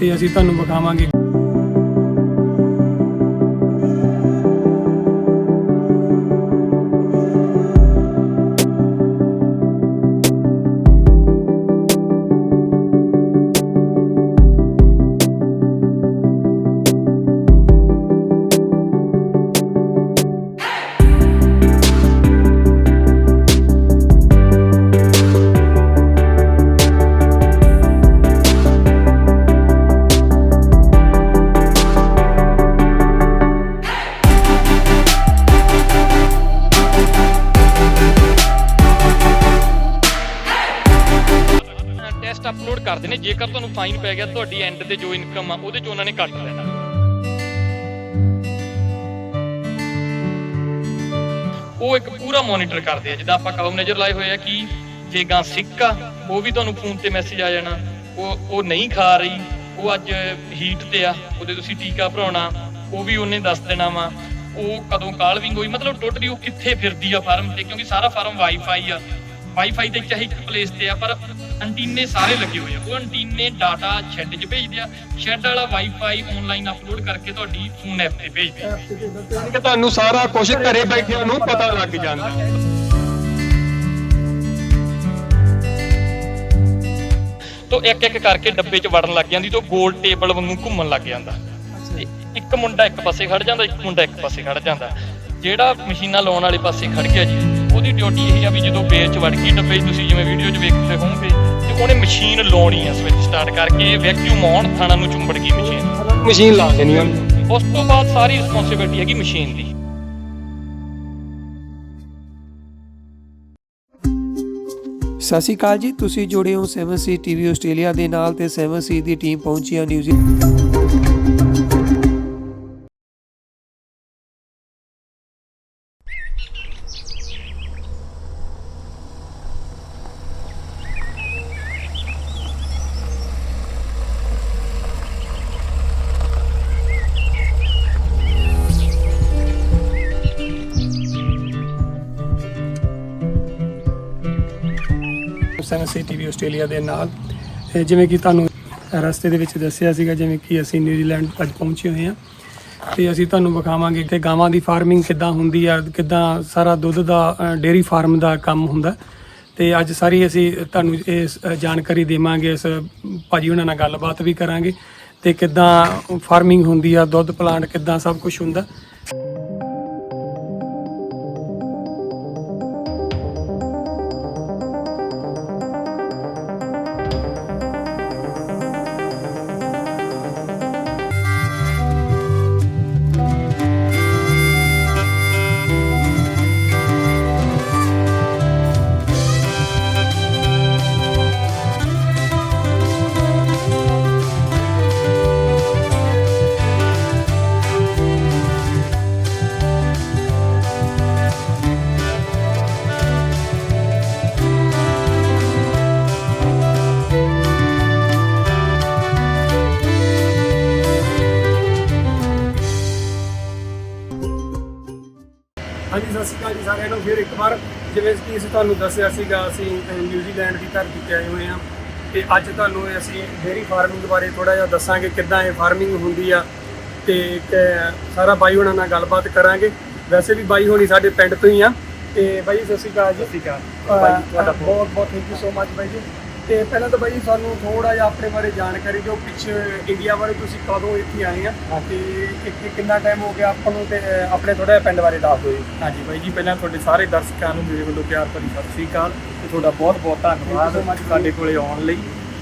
ਤੇ ਅਸੀਂ ਤੁਹਾਨੂੰ ਵਿਖਾਵਾਂਗੇ। ਨੇ ਜੇਕਰ ਤੁਹਾਨੂੰ ਫਾਈਨ ਪੈ ਗਿਆ, ਤੁਹਾਡੀ ਐਂਡ ਤੇ ਜੋ ਇਨਕਮ ਆ, ਉਹਦੇ ਚ ਉਹਨਾਂ ਨੇ ਕੱਟ ਲੈਣਾ। ਉਹ ਇੱਕ ਪੂਰਾ ਮੋਨੀਟਰ ਕਰਦੇ ਆ, ਜਿੱਦਾਂ ਆਪਾਂ ਕਲਮ ਨਜ਼ਰ ਲਾਏ ਹੋਏ ਆ ਕਿ ਜੇ ਗਾਂ ਸਿੱਕ ਆ, ਉਹ ਵੀ ਤੁਹਾਨੂੰ ਫੋਨ ਤੇ ਮੈਸੇਜ ਆ ਜਾਣਾ। ਉਹ ਉਹ ਨਹੀਂ ਖਾ ਰਹੀ, ਉਹ ਅੱਜ ਹੀਟ ਤੇ ਆ, ਉਹਦੇ ਤੁਸੀਂ ਟੀਕਾ ਭਰਾਉਣਾ, ਉਹ ਵੀ ਉਹਨੇ ਦੱਸ ਦੇਣਾ ਵਾ। ਉਹ ਕਦੋਂ ਕਾਲਵਿੰਗ ਹੋਈ ਮਤਲਬ ਟੋਟਲੀ ਉਹ ਕਿੱਥੇ ਫਿਰਦੀ ਆ ਫਾਰਮ ਤੇ, ਕਿਉਂਕਿ ਸਾਰਾ ਫਾਰਮ ਵਾਈਫਾਈ ਆ। ਵਾਈਫਾਈ ਤੇ ਚਾਹੇ ਇੱਕ ਪਲੇਸ ਤੇ ਆ, ਪਰ ਅੰਟੀਨੇ ਸਾਰੇ ਲੱਗੇ ਹੋਏ ਆ। ਉਹ ਅੰਟੀਨੇ ਡਾਟਾ ਸ਼ੈੱਡ 'ਚ ਭੇਜਦੇ ਆ। ਸ਼ੈੱਡ ਵਾਲਾ ਵਾਈਫਾਈ ਆਨਲਾਈਨ ਅਪਲੋਡ ਕਰਕੇ ਤੁਹਾਡੀ ਫੋਨ ਐਪ ਤੇ ਭੇਜਦੇ ਆ। ਯਾਨੀ ਕਿ ਤੁਹਾਨੂੰ ਸਾਰਾ ਕੁਝ ਘਰੇ ਬੈਠਿਆਂ ਨੂੰ ਪਤਾ ਲੱਗ ਜਾਂਦਾ। ਤੋਂ ਇੱਕ ਇੱਕ ਕਰਕੇ ਡੱਬੇ 'ਚ ਵੜਨ ਲੱਗ ਜਾਂਦੀ ਤੋਂ ਗੋਲ ਟੇਬਲ ਵਾਂਗੂ ਘੁੰਮਣ ਲੱਗ ਜਾਂਦਾ। ਤੇ ਇੱਕ ਮੁੰਡਾ ਇੱਕ ਪਾਸੇ ਖੜ ਜਾਂਦਾ ਇੱਕ ਮੁੰਡਾ ਇੱਕ ਪਾਸੇ ਖੜ ਜਾਂਦਾ। ਜਿਹੜਾ ਮਸ਼ੀਨਾਂ ਲਾਉਣ ਵਾਲੇ ਪਾਸੇ ਖੜ ਗਿਆ ਜੀ ਉਹਦੀ ਡਿਊਟੀ ਇਹ ਆ ਵੀ ਜਦੋਂ ਬੇਲ 'ਚ ਵੜ ਗਈ ਡੱਬੇ ਤੁਸੀਂ ਜਿਵੇਂ ਵੀਡੀਓ 'ਚ ਵੇਖਦੇ ਹੋਵੋਗੇ ਤੇ ਉਹਨੇ ਮਸ਼ੀਨ ਲਾਉਣੀ ਆ ਸਵਿਚ ਸਟਾਰਟ ਕਰਕੇ ਵੈਕਿਊਮ ਆਉਣ ਥਾਣਾ ਨੂੰ ਚੁੰਬੜ ਗਈ ਮਸ਼ੀਨ ਮਸ਼ੀਨ ਲਾ ਦੇਣੀ ਉਹਨੇ ਉਸ ਤੋਂ ਬਾਅਦ ਸਾਰੀ ਰਿਸਪੌਂਸਿਬਿਲਟੀ ਹੈਗੀ ਮਸ਼ੀਨ ਦੀ। ਸਤਿ ਸ਼੍ਰੀ ਅਕਾਲ ਜੀ ਤੁਸੀਂ ਜੁੜੇ ਹੋ 7C ਟੀਵੀ ਆਸਟ੍ਰੇਲੀਆ ਦੇ ਨਾਲ ਤੇ 7C ਦੀ ਟੀਮ ਪਹੁੰਚੀ ਆ ਨਿਊਜ਼ੀਲੈਂਡ ਸੈਨਸੀ ਟੀਵੀ ਆਸਟ੍ਰੇਲੀਆ ਦੇ ਨਾਲ। ਤੇ ਜਿਵੇਂ ਕਿ ਤੁਹਾਨੂੰ ਰਸਤੇ ਦੇ ਵਿੱਚ ਦੱਸਿਆ ਸੀਗਾ, ਜਿਵੇਂ ਕਿ ਅਸੀਂ ਨਿਊਜ਼ੀਲੈਂਡ ਅੱਜ ਪਹੁੰਚੇ ਹੋਏ ਹਾਂ। ਤੇ ਅਸੀਂ ਤੁਹਾਨੂੰ ਵਿਖਾਵਾਂਗੇ ਕਿ ਗਾਵਾਂ ਦੀ ਫਾਰਮਿੰਗ ਕਿੱਦਾਂ ਹੁੰਦੀ ਆ, ਕਿੱਦਾਂ ਸਾਰਾ ਦੁੱਧ ਦਾ ਡੇਰੀ ਫਾਰਮ ਦਾ ਕੰਮ ਹੁੰਦਾ। ਤੇ ਅੱਜ ਸਾਰੀ ਅਸੀਂ ਤੁਹਾਨੂੰ ਇਸ ਜਾਣਕਾਰੀ ਦੇਵਾਂਗੇ, ਇਸ ਭਾਜੀ ਉਹਨਾਂ ਨਾਲ ਗੱਲਬਾਤ ਵੀ ਕਰਾਂਗੇ। ਤੇ ਕਿੱਦਾਂ ਫਾਰਮਿੰਗ ਹੁੰਦੀ ਆ, ਦੁੱਧ ਪਲਾਂਟ ਕਿੱਦਾਂ ਸਭ ਕੁਝ ਹੁੰਦਾ। ਤੁਹਾਨੂੰ ਦੱਸਿਆ ਸੀਗਾ ਅਸੀਂ ਨਿਊਜ਼ੀਲੈਂਡ ਦੀ ਧਰਤੀ ਤੇ ਆਏ ਹੋਏ ਹਾਂ। ਤੇ ਅੱਜ ਤੁਹਾਨੂੰ ਅਸੀਂ ਡੇਰੀ ਫਾਰਮਿੰਗ ਬਾਰੇ ਥੋੜਾ ਜਿਹਾ ਦੱਸਾਂਗੇ ਕਿੱਦਾਂ ਇਹ ਫਾਰਮਿੰਗ ਹੁੰਦੀ ਆ। ਤੇ ਸਾਰਾ ਬਾਈ ਉਹਨਾਂ ਨਾਲ ਗੱਲਬਾਤ ਕਰਾਂਗੇ। ਵੈਸੇ ਵੀ ਬਾਈ ਹੋਣੀ ਸਾਡੇ ਪਿੰਡ ਤੋਂ ਹੀ ਆ। ਤੇ ਬਾਈ ਸਤਿ ਸ਼੍ਰੀ ਅਕਾਲ ਜੀ। ਸਤਿ ਸ਼੍ਰੀ ਅਕਾਲ। ਤੁਹਾਡਾ ਬਹੁਤ ਬਹੁਤ ਥੈਂਕ ਯੂ ਸੋ ਮਚ ਬਾਈ ਜੀ। ਤੇ ਪਹਿਲਾਂ ਤਾਂ ਬਾਈ ਸਾਨੂੰ ਥੋੜਾ ਜਿਹਾ ਆਪਣੇ ਬਾਰੇ ਜਾਣਕਾਰੀ ਦਿਓ ਪਿੱਛੇ ਇੰਡੀਆ ਬਾਰੇ ਤੁਸੀਂ ਕਦੋਂ ਇੱਥੇ ਆਏ ਆ ਤੇ ਕਿ- ਕਿੰਨਾ ਟਾਈਮ ਹੋ ਗਿਆ ਆਪਾਂ ਨੂੰ ਤੇ ਆਪਣੇ ਥੋੜਾ ਜਿਹਾ ਪਿੰਡ ਬਾਰੇ ਦੱਸ ਦਿਓ ਜੀ। ਹਾਂਜੀ ਬਾਈ ਜੀ ਪਹਿਲਾਂ ਤੁਹਾਡੇ ਸਾਰੇ ਦਰਸ਼ਕਾਂ ਨੂੰ ਮੇਰੇ ਵੱਲੋਂ ਪਿਆਰ ਭਰੀ ਸਤਿ ਸ੍ਰੀ ਅਕਾਲ ਤੇ ਤੁਹਾਡਾ ਬਹੁਤ ਬਹੁਤ Thank you so ਧੰਨਵਾਦ much. ਸਾਡੇ ਕੋਲੇ ਆਉਣ ਲਈ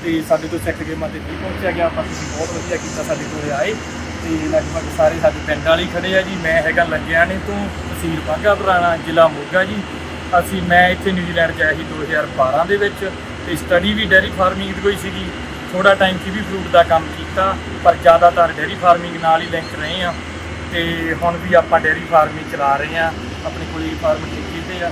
ਤੇ ਸਾਡੇ ਤੋਂ ਸਿੱਖ ਗੇਮਾਂ ਤੇ ਨਹੀਂ ਪਹੁੰਚਿਆ ਗਿਆ ਪਰ ਤੁਸੀਂ ਬਹੁਤ ਵਧੀਆ ਕੀਤਾ ਸਾਡੇ ਕੋਲੇ ਆਏ ਤੇ ਲਗਭਗ ਸਾਰੇ ਸਾਡੇ ਪਿੰਡ ਵਾਲੇ ਹੀ ਖੜੇ ਆ ਜੀ। ਮੈਂ ਹੈਗਾ ਲੰਗਿਆਣੇ ਤੋਂ ਤਹਿਸੀਲ ਬਾਘਾ ਪੁਰਾਣਾ ਜ਼ਿਲ੍ਹਾ ਮੋਗਾ ਜੀ। ਅਸੀਂ ਮੈਂ ਇੱਥੇ ਨਿਊਜ਼ੀਲੈਂਡ 'ਚ ਆਇਆ ਸੀ 2012 ਦੇ ਵਿੱਚ ਤੇ ਸਟੱਡੀ ਵੀ ਡੈਰੀ ਫਾਰਮਿੰਗ ਦੀ ਕੋਈ ਸੀਗੀ। ਥੋੜਾ ਟਾਈਮ ਕੀਵੀ ਫਰੂਟ ਦਾ ਕੰਮ ਕੀਤਾ ਪਰ ਜ਼ਿਆਦਾਤਰ ਡੈਰੀ ਫਾਰਮਿੰਗ ਨਾਲ ਹੀ ਲਿੰਕ ਰਹੇ ਆ ਤੇ ਹੁਣ ਵੀ ਆਪਾਂ ਡੈਰੀ ਫਾਰਮਿੰਗ ਚਲਾ ਰਹੇ ਆ ਆਪਣੇ ਕੋਲੇ ਫਾਰਮ ਠੇਕੇ ਤੇ ਆ।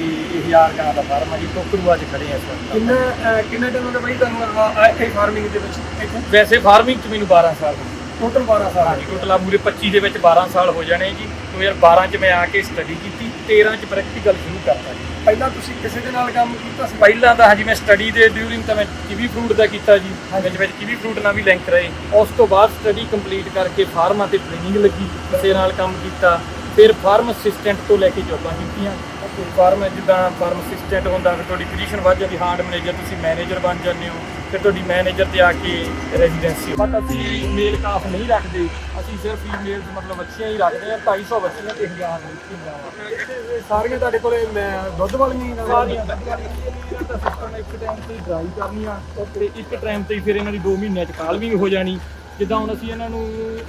ਇਹ ਯਾਰ ਗਾਂ ਦਾ ਫਾਰਮ ਆ ਜੀ ਟੋਕਰੂਆ 'ਚ ਖੜੇ ਆ ਵਕਤ। ਕਿੰਨਾ ਕਿੰਨਾ ਟਾਈਮ ਹੋ ਗਿਆ ਬਾਈ ਤੁਹਾਨੂੰ ਇੱਥੇ ਫਾਰਮਿੰਗ ਦੇ ਵਿੱਚ ਵੈਸੇ ਫਾਰਮਿੰਗ 'ਚ ਮੈਨੂੰ 12 ਸਾਲ ਹੋ ਟੋਟਲ 12 ਸਾਲ ਹਾਂਜੀ ਟੋਟਲ ਆ ਮੂਰੇ 25 ਦੇ ਵਿੱਚ 12 ਸਾਲ ਹੋ ਜਾਣੇ ਜੀ। 2012 'ਚ ਮੈਂ ਆ ਕੇ ਸਟੱਡੀ ਕੀਤੀ 13 'ਚ ਪ੍ਰੈਕਟੀਕਲ ਸ਼ੁਰੂ ਕਰਤਾ ਜੀ। ਪਹਿਲਾਂ ਤੁਸੀਂ ਕਿਸੇ ਦੇ ਨਾਲ ਕੰਮ ਕੀਤਾ ਸੀ? ਪਹਿਲਾਂ ਤਾਂ ਹਾਂਜੀ ਮੈਂ ਸਟੱਡੀ ਦੇ ਡਿਊਰਿੰਗ ਤਾਂ ਮੈਂ ਕੀਵੀ ਫਰੂਟ ਦਾ ਕੀਤਾ ਜੀ ਵਿੱਚ ਵਿੱਚ ਕੀਵੀ ਫਰੂਟ ਨਾਲ ਵੀ ਲਿੰਕ ਰਹੇ। ਉਸ ਤੋਂ ਬਾਅਦ ਸਟੱਡੀ ਕੰਪਲੀਟ ਕਰਕੇ ਫਾਰਮਾਂ ਤੇ ਟ੍ਰੇਨਿੰਗ ਲੱਗੀ ਕਿਸੇ ਨਾਲ ਕੰਮ ਕੀਤਾ ਫਿਰ ਫਾਰਮ ਅਸਿਸਟੈਂਟ ਤੋਂ ਲੈ ਕੇ ਜੋਬਾਂ ਕੀਤੀਆਂ। ਫਾਰਮ ਜਿੱਦਾਂ ਫਾਰਮ ਅਸਿਸਟੈਂਟ ਹੁੰਦਾ ਫਿਰ ਤੁਹਾਡੀ ਪੋਜੀਸ਼ਨ ਵੱਧ ਜਾਂਦੀ ਹਾਰਡ ਮੈਨੇਜਰ ਤੁਸੀਂ ਮੈਨੇਜਰ ਬਣ ਜਾਂਦੇ ਹੋ ਫਿਰ ਤੁਹਾਡੀ ਮੈਨੇਜਰ ਤੇ ਆ ਕੇ ਰੈਜ਼ੀਡੈਂਸੀ ਬਟ ਅਸੀਂ ਮੇਲ ਕਾਫ ਨਹੀਂ ਰੱਖਦੇ ਅਸੀਂ ਸਿਰਫ ਫੀਮੇਲਸ ਮਤਲਬ ਬੱਚੀਆਂ ਹੀ ਰੱਖਦੇ ਆ 250 ਬੱਚੀਆਂ ਤੇ 1000 ਬੱਚੀਆਂ ਇਹ ਸਾਰੀਆਂ ਤੁਹਾਡੇ ਕੋਲੇ ਦੁੱਧ ਵਾਲੀਆਂ ਹੀ ਨੇ? ਸਾਰੀਆਂ ਸਿਸਟਮ ਇੱਕ ਟਾਈਮ ਤੇ ਡਰਾਈ ਕਰਨੀਆਂ ਤੇ ਇੱਕ ਟਾਈਮ ਤੇ ਫਿਰ ਇਹਨਾਂ ਦੀ 2 ਮਹੀਨਿਆਂ ਚ ਕਾਲਵਿੰਗ ਹੋ ਜਾਣੀ। ਜਿੱਦਾਂ ਹੁਣ ਅਸੀਂ ਇਹਨਾਂ ਨੂੰ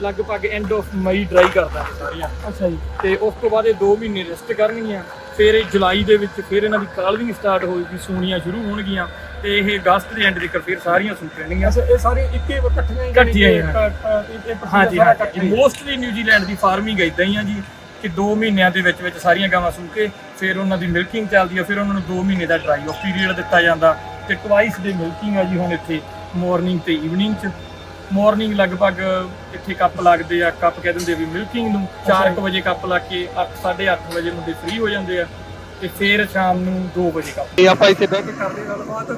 ਲਗਭਗ ਐਂਡ ਆਫ ਮਈ ਡਰਾਈ ਕਰ ਦਾਂਗੇ ਸਾਰੀਆਂ। ਅੱਛਾ ਜੀ। ਤੇ ਉਸ ਤੋਂ ਬਾਅਦ ਇਹ 2 ਮਹੀਨੇ ਰੈਸਟ ਕਰਨਗੀਆਂ। ਫਿਰ ਇਹ ਜੁਲਾਈ ਦੇ ਵਿੱਚ ਫਿਰ ਇਹਨਾਂ ਦੀ ਕਾਲਵਿੰਗ ਸਟਾਰਟ ਹੋਏਗੀ ਸੂਣੀਆਂ ਸ਼ੁਰੂ ਹੋਣਗੀਆਂ ਤੇ ਇਹ ਅਗਸਤ ਦੇ ਐਂਡ ਤੱਕ ਫਿਰ ਸਾਰੀਆਂ ਸੂਣ ਪੈਣਗੀਆਂ। ਅੱਛਾ ਇਹ ਸਾਰੇ ਇੱਕੇ ਇਕੱਠੀਆਂ ਹੀ ਇਕੱਠੀਆਂ ਹੀ, ਹਾਂਜੀ ਹਾਂਜੀ। ਮੋਸਟਲੀ ਨਿਊਜ਼ੀਲੈਂਡ ਦੀ ਫਾਰਮਿੰਗ ਇਦਾਂ ਹੀ ਆ ਜੀ ਕਿ 2 ਮਹੀਨਿਆਂ ਦੇ ਵਿੱਚ ਵਿੱਚ ਸਾਰੀਆਂ ਗਾਵਾਂ ਸੂ ਕੇ ਫਿਰ ਉਹਨਾਂ ਦੀ ਮਿਲਕਿੰਗ ਚੱਲਦੀ ਆ ਫਿਰ ਉਹਨਾਂ ਨੂੰ 2 ਮਹੀਨੇ ਦਾ ਡਰਾਈ ਆਫ ਪੀਰੀਅਡ ਦਿੱਤਾ ਜਾਂਦਾ ਤੇ ਟਵਾਈਸ ਦੇ ਮਿਲਕਿੰਗ ਆ ਜੀ ਹੁਣ ਇੱਥੇ ਮਾਰਨਿੰਗ ਤੇ ਈਵਨਿੰਗ ਚ। ਮਾਰਨਿੰਗ ਲਗਭਗ ਇੱਥੇ ਕੱਪ ਲੱਗਦੇ ਆ ਕੱਪ ਕਹਿ ਦਿੰਦੇ ਵੀ ਮਿਲਕਿੰਗ ਨੂੰ। 4:00 ਵਜੇ ਕੱਪ ਲਾ ਕੇ 8:30 ਵਜੇ ਮੁੰਡੇ ਫ੍ਰੀ ਹੋ ਜਾਂਦੇ ਆ ਤੇ ਫਿਰ ਸ਼ਾਮ ਨੂੰ 2 ਵਜੇ ਕੱਪ। ਇਹ ਆਪਾਂ ਇੱਥੇ ਬਹਿ ਕੇ ਕਰਦੇ ਗੱਲਬਾਤ।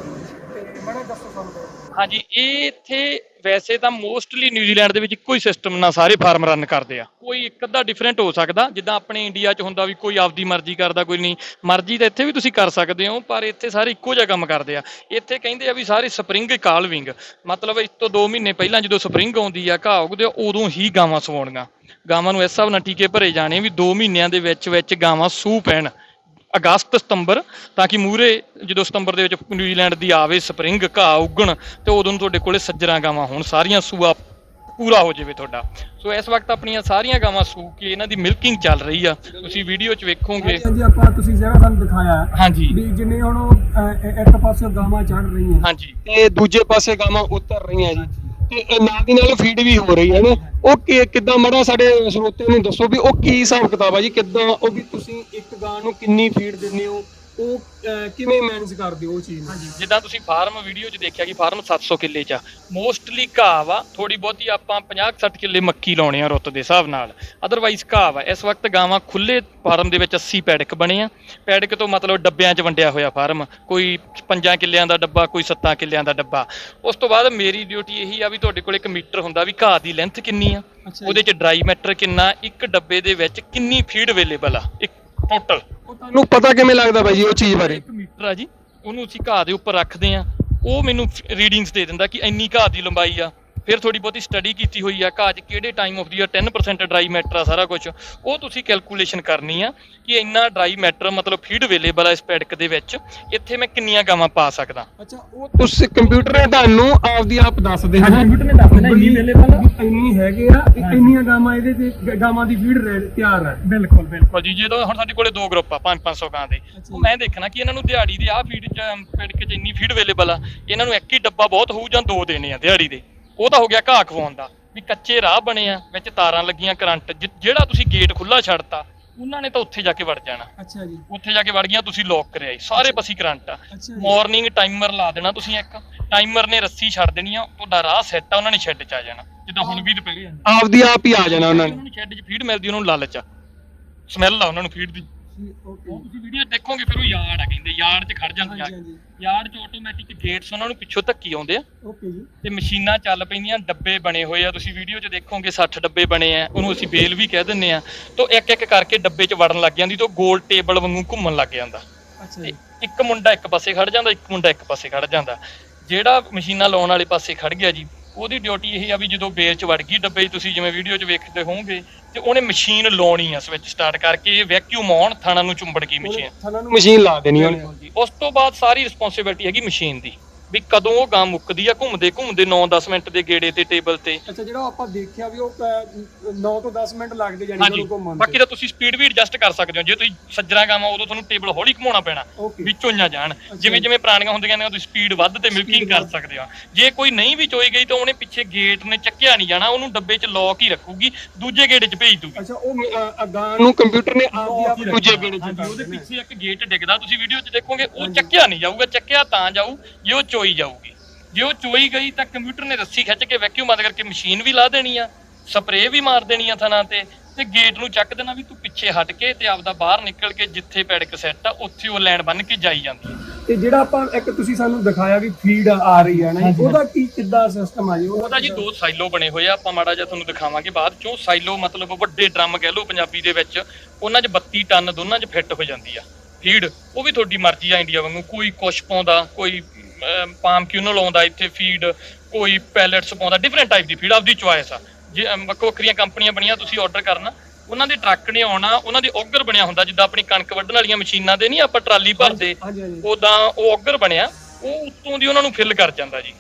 ਤੇ ਮੜਾ ਦੱਸੋ ਸਾਨੂੰ। ਹਾਂਜੀ ਇਹ ਇੱਥੇ ਵੈਸੇ ਤਾਂ ਮੋਸਟਲੀ ਨਿਊਜ਼ੀਲੈਂਡ ਦੇ ਵਿੱਚ ਇੱਕੋ ਹੀ ਸਿਸਟਮ ਨਾਲ ਸਾਰੇ ਫਾਰਮ ਰਨ ਕਰਦੇ ਆ। ਕੋਈ ਇੱਕ ਅੱਧਾ ਡਿਫਰੈਂਟ ਹੋ ਸਕਦਾ ਜਿੱਦਾਂ ਆਪਣੇ ਇੰਡੀਆ 'ਚ ਹੁੰਦਾ ਵੀ ਕੋਈ ਆਪਦੀ ਮਰਜ਼ੀ ਕਰਦਾ ਕੋਈ ਨਹੀਂ। ਮਰਜ਼ੀ ਤਾਂ ਇੱਥੇ ਵੀ ਤੁਸੀਂ ਕਰ ਸਕਦੇ ਹੋ ਪਰ ਇੱਥੇ ਸਾਰੇ ਇੱਕੋ ਜਿਹਾ ਕੰਮ ਕਰਦੇ ਆ। ਇੱਥੇ ਕਹਿੰਦੇ ਆ ਵੀ ਸਾਰੇ ਸਪਰਿੰਗ ਕਾਲਵਿੰਗ ਮਤਲਬ ਇਸ ਤੋਂ 2 ਮਹੀਨੇ ਪਹਿਲਾਂ ਜਦੋਂ ਸਪਰਿੰਗ ਆਉਂਦੀ ਆ ਘਾਹ ਉਗਦੇ ਆ, ਉਦੋਂ ਹੀ ਗਾਵਾਂ ਸਵਾਉਣੀਆਂ। ਗਾਵਾਂ ਨੂੰ ਇਸ ਹਿਸਾਬ ਨਾਲ ਟੀਕੇ ਭਰੇ ਜਾਣੇ ਵੀ 2 ਮਹੀਨਿਆਂ ਦੇ ਵਿੱਚ ਵਿੱਚ ਗਾਵਾਂ ਸੂ ਪੈਣ। ਅਗਸਤ ਸਤੰਬਰ ਤਾਂ ਕਿ ਮੂਰੇ ਜਦੋਂ ਸਤੰਬਰ ਦੇ ਵਿੱਚ ਨਿਊਜ਼ੀਲੈਂਡ ਦੀ ਆਵੇ ਸਪਰਿੰਗ ਘਾਹ ਉੱਗਣ ਤੇ ਉਦੋਂ ਤੁਹਾਡੇ ਕੋਲੇ ਸੱਜਰਾਂ ਗਾਵਾਂ ਹੋਣ ਸਾਰੀਆਂ ਸੂਆ ਪੂਰਾ ਹੋ ਜਾਵੇ ਤੁਹਾਡਾ। ਸੋ ਇਸ ਵਕਤ ਆਪਣੀਆਂ ਸਾਰੀਆਂ ਗਾਵਾਂ ਸੂ ਕੇ ਇਹਨਾਂ ਦੀ ਮਿਲਕਿੰਗ ਚੱਲ ਰਹੀ ਆ। ਤੁਸੀਂ ਵੀਡੀਓ 'ਚ ਵੇਖੋਗੇ। ਹਾਂਜੀ ਆਪਾਂ ਤੁਸੀਂ ਜਿਹੜਾ ਸਾਨੂੰ ਦਿਖਾਇਆ ਹੈ ਹਾਂਜੀ। ਵੀ ਜਿੰਨੇ ਹੁਣ ਇੱਕ ਪਾਸੇ ਗਾਵਾਂ ਚੜ ਰਹੀਆਂ ਹਾਂਜੀ। ਤੇ ਦੂਜੇ ਪਾਸੇ ਗਾਵਾਂ ਉਤਰ ਰਹੀਆਂ ਜੀ। ਤੇ ਨਾਲ ਦੀ ਨਾਲ ਫੀਡ ਵੀ ਹੋ ਰਹੀ ਹੈ ਨਾ। ਉਹ ਕਿ- ਕਿੱਦਾਂ ਮੜਾ ਸਾਡੇ ਸਰੋਤਿਆਂ ਨੂੰ ਦੱਸੋ ਵੀ ਉਹ ਕੀ ਹਿਸਾਬ ਕਿਤਾਬ ਆ ਜੀ, ਕਿੱਦਾਂ ਉਹ ਵੀ ਤੁਸੀਂ ਇੱਕ ਗਾਂ ਨੂੰ ਕਿੰਨੀ ਫੀਡ ਦਿੰਦੇ ਹੋ ਉਹ ਅਹ, ਕਿਵੇਂ ਮੈਨੇਜ ਕਰਦੇ ਹੋ ਉਹ ਚੀਜ਼ ਨੂੰ? ਜਿੱਦਾਂ ਤੁਸੀਂ ਫਾਰਮ ਵੀਡੀਓ 'ਚ ਦੇਖਿਆ ਕਿ ਫਾਰਮ 700 ਕਿੱਲੇ 'ਚ ਆ। ਮੋਸਟਲੀ ਘਾਹ ਵਾ ਥੋੜੀ ਬਹੁਤੀ ਆਪਾਂ 50-60 ਕਿੱਲੇ ਮੱਕੀ ਲਾਉਣੇ ਆ ਰੁੱਤ ਦੇ ਹਿਸਾਬ ਨਾਲ। ਅਦਰਵਾਈਜ਼ ਘਾਹ ਵਾ। ਇਸ ਵਕਤ ਗਾਵਾਂ ਖੁੱਲੇ ਫਾਰਮ ਦੇ ਵਿੱਚ 80 ਪੈਡਕ ਬਣੇ ਆ। ਪੈਡਕ ਤੋਂ ਮਤਲਬ ਡੱਬਿਆਂ 'ਚ ਵੰਡਿਆ ਹੋਇਆ ਫਾਰਮ ਕੋਈ 5 ਕਿੱਲਿਆਂ ਦਾ ਡੱਬਾ ਕੋਈ 7 ਕਿੱਲਿਆਂ ਦਾ ਡੱਬਾ। ਉਸ ਤੋਂ ਬਾਅਦ ਮੇਰੀ ਡਿਊਟੀ ਇਹੀ ਆ ਵੀ ਤੁਹਾਡੇ ਕੋਲ ਇੱਕ ਮੀਟਰ ਹੁੰਦਾ ਵੀ ਘਾਹ ਦੀ ਲੈਂਥ ਕਿੰਨੀ ਆ। ਉਹਦੇ 'ਚ ਡਰਾਈ ਮੈਟਰ ਕਿੰਨਾ ਇੱਕ ਡੱਬੇ ਦੇ ਵਿੱਚ ਕਿੰਨੀ ਫੀਡ ਅਵੇਲੇਬਲ ਆ। ਇੱਕ ਟੋਟਲ ਤੁਹਾਨੂੰ ਪਤਾ ਕਿਵੇਂ ਲੱਗਦਾ ਬਾਈ ਜੀ ਉਹ ਚੀਜ਼ ਬਾਰੇ? ਇੱਕ ਮੀਟਰ ਆ ਜੀ, ਉਹਨੂੰ ਅਸੀਂ ਘਾਹ ਦੇ ਉੱਪਰ ਰੱਖਦੇ ਆ ਉਹ ਮੈਨੂੰ ਰੀਡਿੰਗਸ ਦੇ ਦਿੰਦਾ ਕਿ ਇੰਨੀ ਘਾਹ ਦੀ ਲੰਬਾਈ ਆ। ਫਿਰ ਥੋੜੀ ਬਹੁਤੀ ਸਟੱਡੀ ਕੀਤੀ ਹੋਈ ਆ ਘਾਹ 'ਚ ਕਿਹੜੇ ਟਾਈਮ ਆਫ ਦੀ ਆ 10% ਡਰਾਈ ਮੈਟਰ ਆ ਸਾਰਾ ਕੁਝ ਉਹ ਤੁਸੀਂ ਕੈਲਕੂਲੇਸ਼ਨ ਕਰਨੀ ਆ ਕਿ ਇੰਨਾ ਡਰਾਈ ਮੈਟਰ ਮਤਲਬ ਫੀਡ ਅਵੇਲੇਬਲ ਆ ਇਸ ਪੈਡਕ ਦੇ ਵਿੱਚ ਇੱਥੇ ਮੈਂ ਕਿੰਨੀਆਂ ਗਾਵਾਂ ਪਾ ਸਕਦਾ। ਅੱਛਾ ਉਹ ਉਸ ਕੰਪਿਊਟਰ ਨੇ ਤੁਹਾਨੂੰ ਆਪਦੀ ਆਪ ਦੱਸ ਦੇਣਾ। ਕੰਪਿਊਟਰ ਨੇ ਦੱਸ ਦੇਣਾ ਇੰਨੀ ਅਵੇਲੇਬਲ ਇੰਨੀ ਹੈਗੇ ਆ ਇੰਨੀਆਂ ਗਾਵਾਂ ਇਹਦੇ ਤੇ ਗਾਵਾਂ ਦੀ ਫੀਡ ਤਿਆਰ ਹੈ ਬਿਲਕੁਲ ਬਿਲਕੁਲ। ਜੀ ਜਦੋਂ ਹੁਣ ਸਾਡੇ ਕੋਲੇ ਦੋ ਗਰੁੱਪ ਆ 5-500 ਗਾਂ ਦੇ ਉਹ ਮੈਂ ਦੇਖਣਾ ਕਿ ਇਹਨਾਂ ਨੂੰ ਦਿਹਾੜੀ ਦੇ ਆਹ ਫੀਡ ਚ ਪੈਡਕ ਚ ਇੰਨੀ ਫੀਡ ਅਵੇਲੇਬਲ ਆ ਇਹਨਾਂ ਨੂੰ ਇੱਕ ਹੀ ਡੱਬਾ ਬਹੁਤ ਹੋਊ ਜਾਂ ਦੋ ਦੇਣੇ ਆ ਦਿਹਾੜੀ ਦੇ? ਉਹ ਤਾਂ ਹੋ ਗਿਆ ਘਾਹ ਖਵਾਉਣ ਦਾ ਵੀ ਕੱਚੇ ਰਾਹ ਬਣੇ ਆ ਵਿੱਚ ਤਾਰਾਂ ਲੱਗੀਆਂ ਕਰੰਟ ਜਿਹੜਾ ਤੁਸੀਂ ਗੇਟ ਖੁੱਲਾ ਛੱਡਤਾ ਉਹਨਾਂ ਨੇ ਤਾਂ ਉੱਥੇ ਜਾ ਕੇ ਵੜ ਜਾਣਾ। ਅੱਛਾ ਜੀ। ਉੱਥੇ ਜਾ ਕੇ ਵੜ ਗਈਆਂ ਤੁਸੀਂ ਲੌਕ ਕਰਿਆ ਜੀ ਸਾਰੇ ਪਾਸੇ ਕਰੰਟ ਆ। ਅੱਛਾ ਜੀ। ਮਾਰਨਿੰਗ ਟਾਈਮਰ ਲਾ ਦੇਣਾ ਤੁਸੀਂ ਇੱਕ ਟਾਈਮਰ ਨੇ ਰੱਸੀ ਛੱਡ ਦੇਣੀ ਆ ਤੁਹਾਡਾ ਰਾਹ ਸੈੱਟ ਆ ਉਹਨਾਂ ਨੇ ਸ਼ੈੱਡ 'ਚ ਆ ਜਾਣਾ ਜਿੱਦਾਂ ਹੁਣ ਵੀ ਦੁਪਹਿਰੇ ਆ। ਆਪਦੀ ਆਪ ਹੀ ਆ ਜਾਣਾ ਉਹਨਾਂ ਨੇ। ਉਹਨਾਂ ਨੂੰ ਸ਼ੈੱਡ 'ਚ ਫੀਡ ਮਿਲਦੀ ਉਹਨਾਂ ਨੂੰ ਲਾਲਚ ਆ। ਸਮੈਲ ਆ ਉਹਨਾਂ ਨੂੰ ਫੀਡ ਦੀ। ਉਹ ਤੁਸੀਂ ਵੀਡੀਓ ਦੇਖੋਗੇ ਫਿਰ ਉਹ ਯਾਰਡ ਆ ਕਹਿੰਦੇ ਯਾਰਡ 'ਚ ਖੜ ਜਾਂਦੇ ਆ। ਹਾਂਜੀ ਹਾਂਜੀ। ਯਾਰਡ 'ਚ ਆਟੋਮੈਟਿਕ ਗੇਟਸ ਉਹਨਾਂ ਨੂੰ ਪਿੱਛੋਂ ਧੱਕੀ ਆਉਂਦੇ ਆ। ਓਕੇ ਜੀ। ਤੇ ਮਸ਼ੀਨਾਂ ਚੱਲ ਪੈਂਦੀਆਂ ਡੱਬੇ ਬਣੇ ਹੋਏ ਆ। ਤੁਸੀਂ ਵੀਡੀਓ 'ਚ ਦੇਖੋਗੇ 60 ਡੱਬੇ ਬਣੇ ਆ ਉਹਨੂੰ ਅਸੀਂ ਬੇਲ ਵੀ ਕਹਿ ਦਿੰਨੇ ਆ। ਤੋਂ ਇੱਕ ਇੱਕ ਕਰਕੇ ਡੱਬੇ 'ਚ ਵੜਨ ਲੱਗ ਜਾਂਦੀ ਤੋਂ ਗੋਲ ਟੇਬਲ ਵਾਂਗੂ ਘੁੰਮਣ ਲੱਗ ਜਾਂਦਾ। ਅੱਛਾ ਜੀ। ਇੱਕ ਮੁੰਡਾ ਇੱਕ ਪਾਸੇ ਖੜ ਜਾਂਦਾ ਇੱਕ ਮੁੰਡਾ ਇੱਕ ਪਾਸੇ ਖੜ ਜਾਂਦਾ। ਜਿਹੜਾ ਮਸ਼ੀਨਾਂ ਲਾਉਣ ਵਾਲੇ ਪਾਸੇ ਖੜ ਗਿਆ ਜੀ ਉਹਦੀ ਡਿਊਟੀ ਇਹ ਆ ਵੀ ਜਦੋਂ ਬੇਲ 'ਚ ਵੜ ਗਈ ਡੱਬੇ 'ਚ ਤੁਸੀਂ ਜਿਵੇਂ ਵੀਡੀਓ 'ਚ ਵੇਖਦੇ ਹੋਵੋਗੇ ਤੇ ਉਹਨੇ ਮਸ਼ੀਨ ਲਾਉਣੀ ਆ ਸਵਿਚ ਸਟਾਰਟ ਕਰਕੇ ਵੈਕਿਊਮ ਆਉਣ ਥਾਣਾ ਨੂੰ ਚੁੰਬੜ ਗਈ ਮਸ਼ੀਨ। ਥਾਣਾ ਨੂੰ ਮਸ਼ੀਨ ਲਾ ਦੇਣੀ ਉਹਨੇ। ਉਸ ਤੋਂ ਬਾਅਦ ਸਾਰੀ ਰਿਸਪੌਂਸਿਬਿਲਟੀ ਹੈਗੀ ਮਸ਼ੀਨ ਦੀ। ਵੀ ਕਦੋਂ ਉਹ ਗਾਂ ਮੁੱਕਦੀ ਆ ਘੁੰਮਦੇ ਘੁੰਮਦੇ 9-10 ਮਿੰਟ ਦੇ ਗੇੜੇ ਤੇ ਟੇਬਲ ਤੇ। ਅੱਛਾ ਜਿਹੜਾ ਆਪਾਂ ਦੇਖਿਆ ਵੀ ਉਹ 9 ਤੋਂ 10 ਮਿੰਟ ਲੱਗਦੇ ਜਾਨੀ ਉਹਨੂੰ ਘੁੰਮਣ ਬਾਕੀ ਤਾਂ ਤੁਸੀਂ ਸਪੀਡ ਵੀ ਐਡਜਸਟ ਕਰ ਸਕਦੇ ਹੋ। ਜੇ ਤੁਸੀਂ ਸੱਜਰਾ ਗਾਵਾਂ ਉਦੋਂ ਤੁਹਾਨੂੰ ਟੇਬਲ ਹੌਲੀ ਘੁਮਾਉਣਾ ਪੈਣਾ ਵਿੱਚੋਂ ਨਾ ਜਾਣ। ਜਿਵੇਂ ਜਿਵੇਂ ਪੁਰਾਣੀਆਂ ਹੁੰਦੀਆਂ ਨੇ ਤੁਸੀਂ ਸਪੀਡ ਵੱਧ ਤੇ ਮਿਲਕਿੰਗ ਕਰ ਸਕਦੇ ਹੋ ਜੇ ਕੋਈ ਨਹੀਂ ਵੀ ਚੋਈ ਗਈ ਤਾਂ ਉਹਨੇ ਪਿੱਛੇ ਗੇਟ ਨੇ ਚੱਕਿਆ ਨਹੀਂ ਜਾਣਾ ਉਹਨੂੰ ਡੱਬੇ 'ਚ ਲੌਕ ਹੀ ਰੱਖੂਗੀ ਦੂਜੇ ਗੇੜੇ 'ਚ ਭੇਜ ਦੂਗੀ। ਅੱਛਾ ਉਹ ਗਾਂ ਨੂੰ ਕੰਪਿਊਟਰ ਨੇ ਆਪ ਦੂਜੇ ਗੇੜੇ ਚ ਉਹਦੇ ਪਿੱਛੇ ਇੱਕ ਗੇਟ ਡਿੱਗਦਾ ਤੁਸੀਂ ਵੀਡੀਓ 'ਚ ਦੇਖੋਗੇ ਉਹ ਚੱਕਿਆ ਨਹੀਂ ਜਾਊਗਾ ਚੱਕਿਆ ਤਾਂ ਜਾਊ। ਜੇ ਉਹ ਚੋਈ ਜਾਊਗੀ। ਜੇ ਉਹ ਚੋਈ ਗਈ ਤਾਂ ਕੰਪਿਊਟਰ ਨੇ ਰੱਸੀ ਖਿੱਚ ਕੇ ਵੈਕਿਊਮ ਬੰਦ ਕਰਕੇ ਮਸ਼ੀਨ ਵੀ ਲਾ ਦੇਣੀ ਆ ਸਪਰੇਅ ਵੀ ਮਾਰ ਦੇਣੀ ਆ ਥਣਾ ਤੇ ਤੇ ਗੇਟ ਨੂੰ ਚੱਕ ਦੇਣਾ ਵੀ ਤੂੰ ਪਿੱਛੇ ਹਟ ਕੇ ਤੇ ਆਪਦਾ ਬਾਹਰ ਨਿਕਲ ਕੇ ਜਿੱਥੇ ਪੈੜਕ ਸੈੱਟ ਆ ਉੱਥੇ ਉਹ ਲੈਣ ਬੰਨ ਕੇ ਜਾਈ ਜਾਂਦੀ ਹੈ ਤੇ ਜਿਹੜਾ ਆਪਾਂ ਇੱਕ ਤੁਸੀਂ ਸਾਨੂੰ ਦਿਖਾਇਆ ਵੀ ਫੀਡ ਆ ਰਹੀ ਹੈ ਨਾ ਉਹਦਾ ਕੀ ਕਿੱਦਾਂ ਸਿਸਟਮ ਆ ਜੀ? ਉਹਦਾ ਜੀ ਦੋ ਸਾਈਲੋ ਬਣੇ ਹੋਏ ਆ ਆਪਾਂ ਮਾੜਾ ਜਿਹਾ ਤੁਹਾਨੂੰ ਦਿਖਾਵਾਂਗੇ ਬਾਅਦ ਚੋਂ। ਸਾਈਲੋ ਮਤਲਬ ਵੱਡੇ ਡਰਮ ਕਹਿ ਲਓ ਪੰਜਾਬੀ ਦੇ ਵਿੱਚ ਉਹਨਾਂ 'ਚ 32 ਟਨ ਦੋਨਾਂ 'ਚ ਫਿੱਟ ਹੋ ਜਾਂਦੀ ਆ। ਫੀਡ ਉਹ ਵੀ ਤੁਹਾਡੀ ਮਰਜ਼ੀ ਆ ਇੰਡੀਆ ਵਾਂਗੂ ਕੋਈ ਕੁਛ ਪਾਉਂਦਾ ਕੋਈ ਪਾਮ ਕਿਊਨਲ ਆਉਂਦਾ ਇੱਥੇ ਫੀਡ ਕੋਈ ਪੈਲੇਟਸ ਪਾਉਂਦਾ ਡਿਫਰੈਂਟ ਟਾਈਪ ਦੀ ਫੀਡ ਆਪਦੀ ਚੁਆਇਸ ਆ। ਜੇ ਵੱਖੋ ਵੱਖਰੀਆਂ ਕੰਪਨੀਆਂ ਬਣੀਆਂ ਤੁਸੀਂ ਆਰਡਰ ਕਰਨਾ ਉਹਨਾਂ ਦੇ ਟਰੱਕ ਨੇ ਆਉਣਾ ਉਹਨਾਂ ਦੇ ਔਗਰ ਬਣਿਆ ਹੁੰਦਾ ਜਿੱਦਾਂ ਆਪਣੀ ਕਣਕ ਵੱਢਣ ਵਾਲੀਆਂ ਮਸ਼ੀਨਾਂ ਦੇ ਨਹੀਂ ਆਪਾਂ ਟਰਾਲੀ ਭਰਦੇ ਉਦਾਂ ਉਹ ਔਗਰ ਬਣਿਆ ਉਹ ਉੱਤੋਂ ਦੀ ਉਹਨਾਂ ਨੂੰ ਫਿਲ ਕਰ ਜਾਂਦਾ ਜੀ।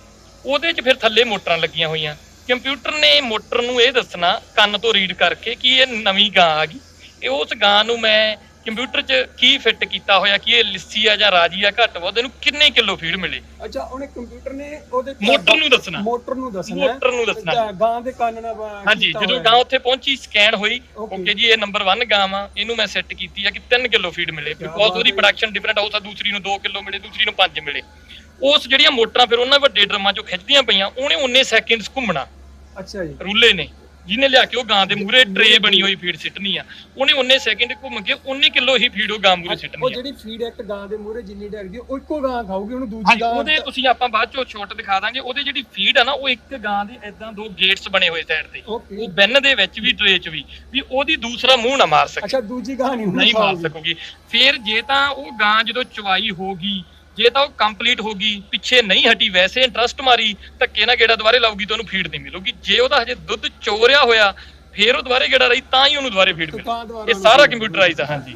ਉਹਦੇ 'ਚ ਫਿਰ ਥੱਲੇ ਮੋਟਰਾਂ ਲੱਗੀਆਂ ਹੋਈਆਂ। ਕੰਪਿਊਟਰ ਨੇ ਮੋਟਰ ਨੂੰ ਇਹ ਦੱਸਣਾ ਕੰਨ ਤੋਂ ਰੀਡ ਕਰਕੇ ਕਿ ਇਹ ਨਵੀਂ ਗਾਂ ਆ ਗਈ। ਇਹ ਉਸ ਗਾਂ ਨੂੰ ਮੈਂ ਕੰਪਿਊਟਰ 'ਚ ਕੀ ਫਿੱਟ ਕੀਤਾ ਹੋਇਆ ਕਿ ਇਹ ਲਿੱਸੀ ਆ ਜਾਂ ਰਾਜੀ ਆ ਘੱਟ ਵੱਧ ਇਹਨੂੰ ਕਿੰਨੇ ਕਿਲੋ ਫੀਡ ਮਿਲੇ? ਅੱਛਾ ਉਹਨੇ ਕੰਪਿਊਟਰ ਨੇ ਉਹਦੇ ਮੋਟਰ ਨੂੰ ਦੱਸਣਾ। ਮੋਟਰ ਨੂੰ ਦੱਸਣਾ। ਮੋਟਰ ਨੂੰ ਦੱਸਣਾ। ਗਾਂ- ਗਾਂ ਦੇ ਕੰਨ ਨਾਲ ਬ- ਹਾਂਜੀ ਕੀਤਾ ਜਦੋਂ ਹੋਇਆ। ਗਾਂ ਉੱਥੇ ਪਹੁੰਚੀ ਸਕੈਨ ਹੋਈ Okay. ਓਕੇ ਜੀ ਇਹ ਨੰਬਰ 1 ਗਾਂ ਵਾ ਇਹਨੂੰ ਮੈਂ ਸੈੱਟ ਕੀਤੀ ਆ ਕਿ 3 ਕਿਲੋ ਫੀਡ ਮਿਲੇ। ਬਿਕੋਜ਼ ਉਹਦੀ ਪ੍ਰੋਡਕਸ਼ਨ ਡਿਫਰੈਂਟ ਹੋ ਸਕਦਾ ਦੂਸਰੀ ਨੂੰ 2 ਕਿਲੋ ਮਿਲੇ ਦੂਸਰੀ ਨੂੰ 5 ਮਿਲੇ। ਉਸ ਜਿਹੜੀਆਂ ਮੋਟਰਾਂ ਫਿਰ ਉਹਨਾਂ ਵੱਡੇ ਡਰਮਾਂ ਚੋਂ ਖਿੱਚਦੀਆਂ ਪਈਆਂ ਉਹਨੇ ਉਹਨੇ ਸੈਕਿੰਡਸ ਘੁੰਮਣਾ। ਅੱਛਾ ਜੀ। ਰੂਲੇ ਨੇ। ਜਿਹਨੇ ਲਿਆ ਕੇ ਉਹ ਗਾਂ ਦੇ ਮੂਹਰੇ ਟਰੇ ਬਣੀ ਹੋਈ ਫੀਡ ਸਿੱਟਣੀ ਆ। ਉਹਨੇ ਉਹਨੇ ਸੈਕਿੰਡ ਘੁੰਮ ਕੇ 19 ਕਿਲੋ ਹੀ ਫੀਡ ਉਹ ਗਾਂ ਉਹ ਸਿੱਟਣੀ ਆ। ਜਿਹੜੀ ਫੀਡ ਇੱਕ ਗਾਂ ਦੇ ਮੂਹਰੇ ਜਿੰਨੀ ਡੈਗਦੀ ਉਹ ਇੱਕੋ ਗਾਂ ਖਾਊਗੀ ਉਹਨੂੰ ਦੂਜੀ ਹਾਂਜੀ ਗਾਂ ਉਹਦੇ ਤੁਸੀਂ ਆਪਾਂ ਬਾਅਦ ਚੋਂ ਛੋਟ ਦਿਖਾ ਦਾਂਗੇ। ਉਹਦੇ ਜਿਹੜੀ ਫੀਡ ਆ ਨਾ ਉਹ ਇੱਕ ਗਾਂ ਦੇ ਇਦਾਂ ਦੋ ਗੇਟਸ ਬਣੇ ਹੋਏ ਸਾਈਡ ਤੇ। Okay. ਉਹ ਬੈਨ ਦੇ ਵਿੱਚ ਵੀ ਟਰੇ 'ਚ ਵੀ ਵੀ ਉਹਦੀ ਦੂਸਰਾ ਮੂੰਹ ਨਾ ਮਾਰ ਸਕੇ। ਅੱਛਾ ਦੂਜੀ ਗਾਂ ਨਹੀਂ ਉਹਨੂੰ ਨਹੀਂ ਮਾਰ ਖਾਊਗੀ। ਸਕੂਗੀ। ਫਿਰ ਜੇ ਤਾਂ ਉਹ ਗਾਂ ਜਦੋਂ ਚਵਾਈ ਹੋਗੀ ਜੇ ਤਾਂ ਉਹ ਕੰਪਲੀਟ ਹੋਗੀ ਪਿੱਛੇ ਨਹੀਂ ਹਟੀ ਵੈਸੇ ਇੰਟਰਸਟ ਮਾਰੀ ਧੱਕੇ ਨਾਲ ਗੇੜਾ ਦੁਬਾਰੇ ਲਾਊਗੀ ਤਾਂ ਉਹਨੂੰ ਫੀਡ ਨਹੀਂ ਮਿਲੂਗੀ। ਜੇ ਉਹਦਾ ਹਜੇ ਦੁੱਧ ਚੋਰਿਆ ਹੋਇਆ ਫਿਰ ਉਹ ਦੁਬਾਰੇ ਗੇੜਾ ਰਹੀ ਤਾਂ ਹੀ ਉਹਨੂੰ ਦੁਬਾਰੇ ਫੀਡ ਮਿਲੂ। ਇਹ ਸਾਰਾ ਕੰਪਿਊਟਰਾਈਜ਼ ਆ ਹਾਂਜੀ।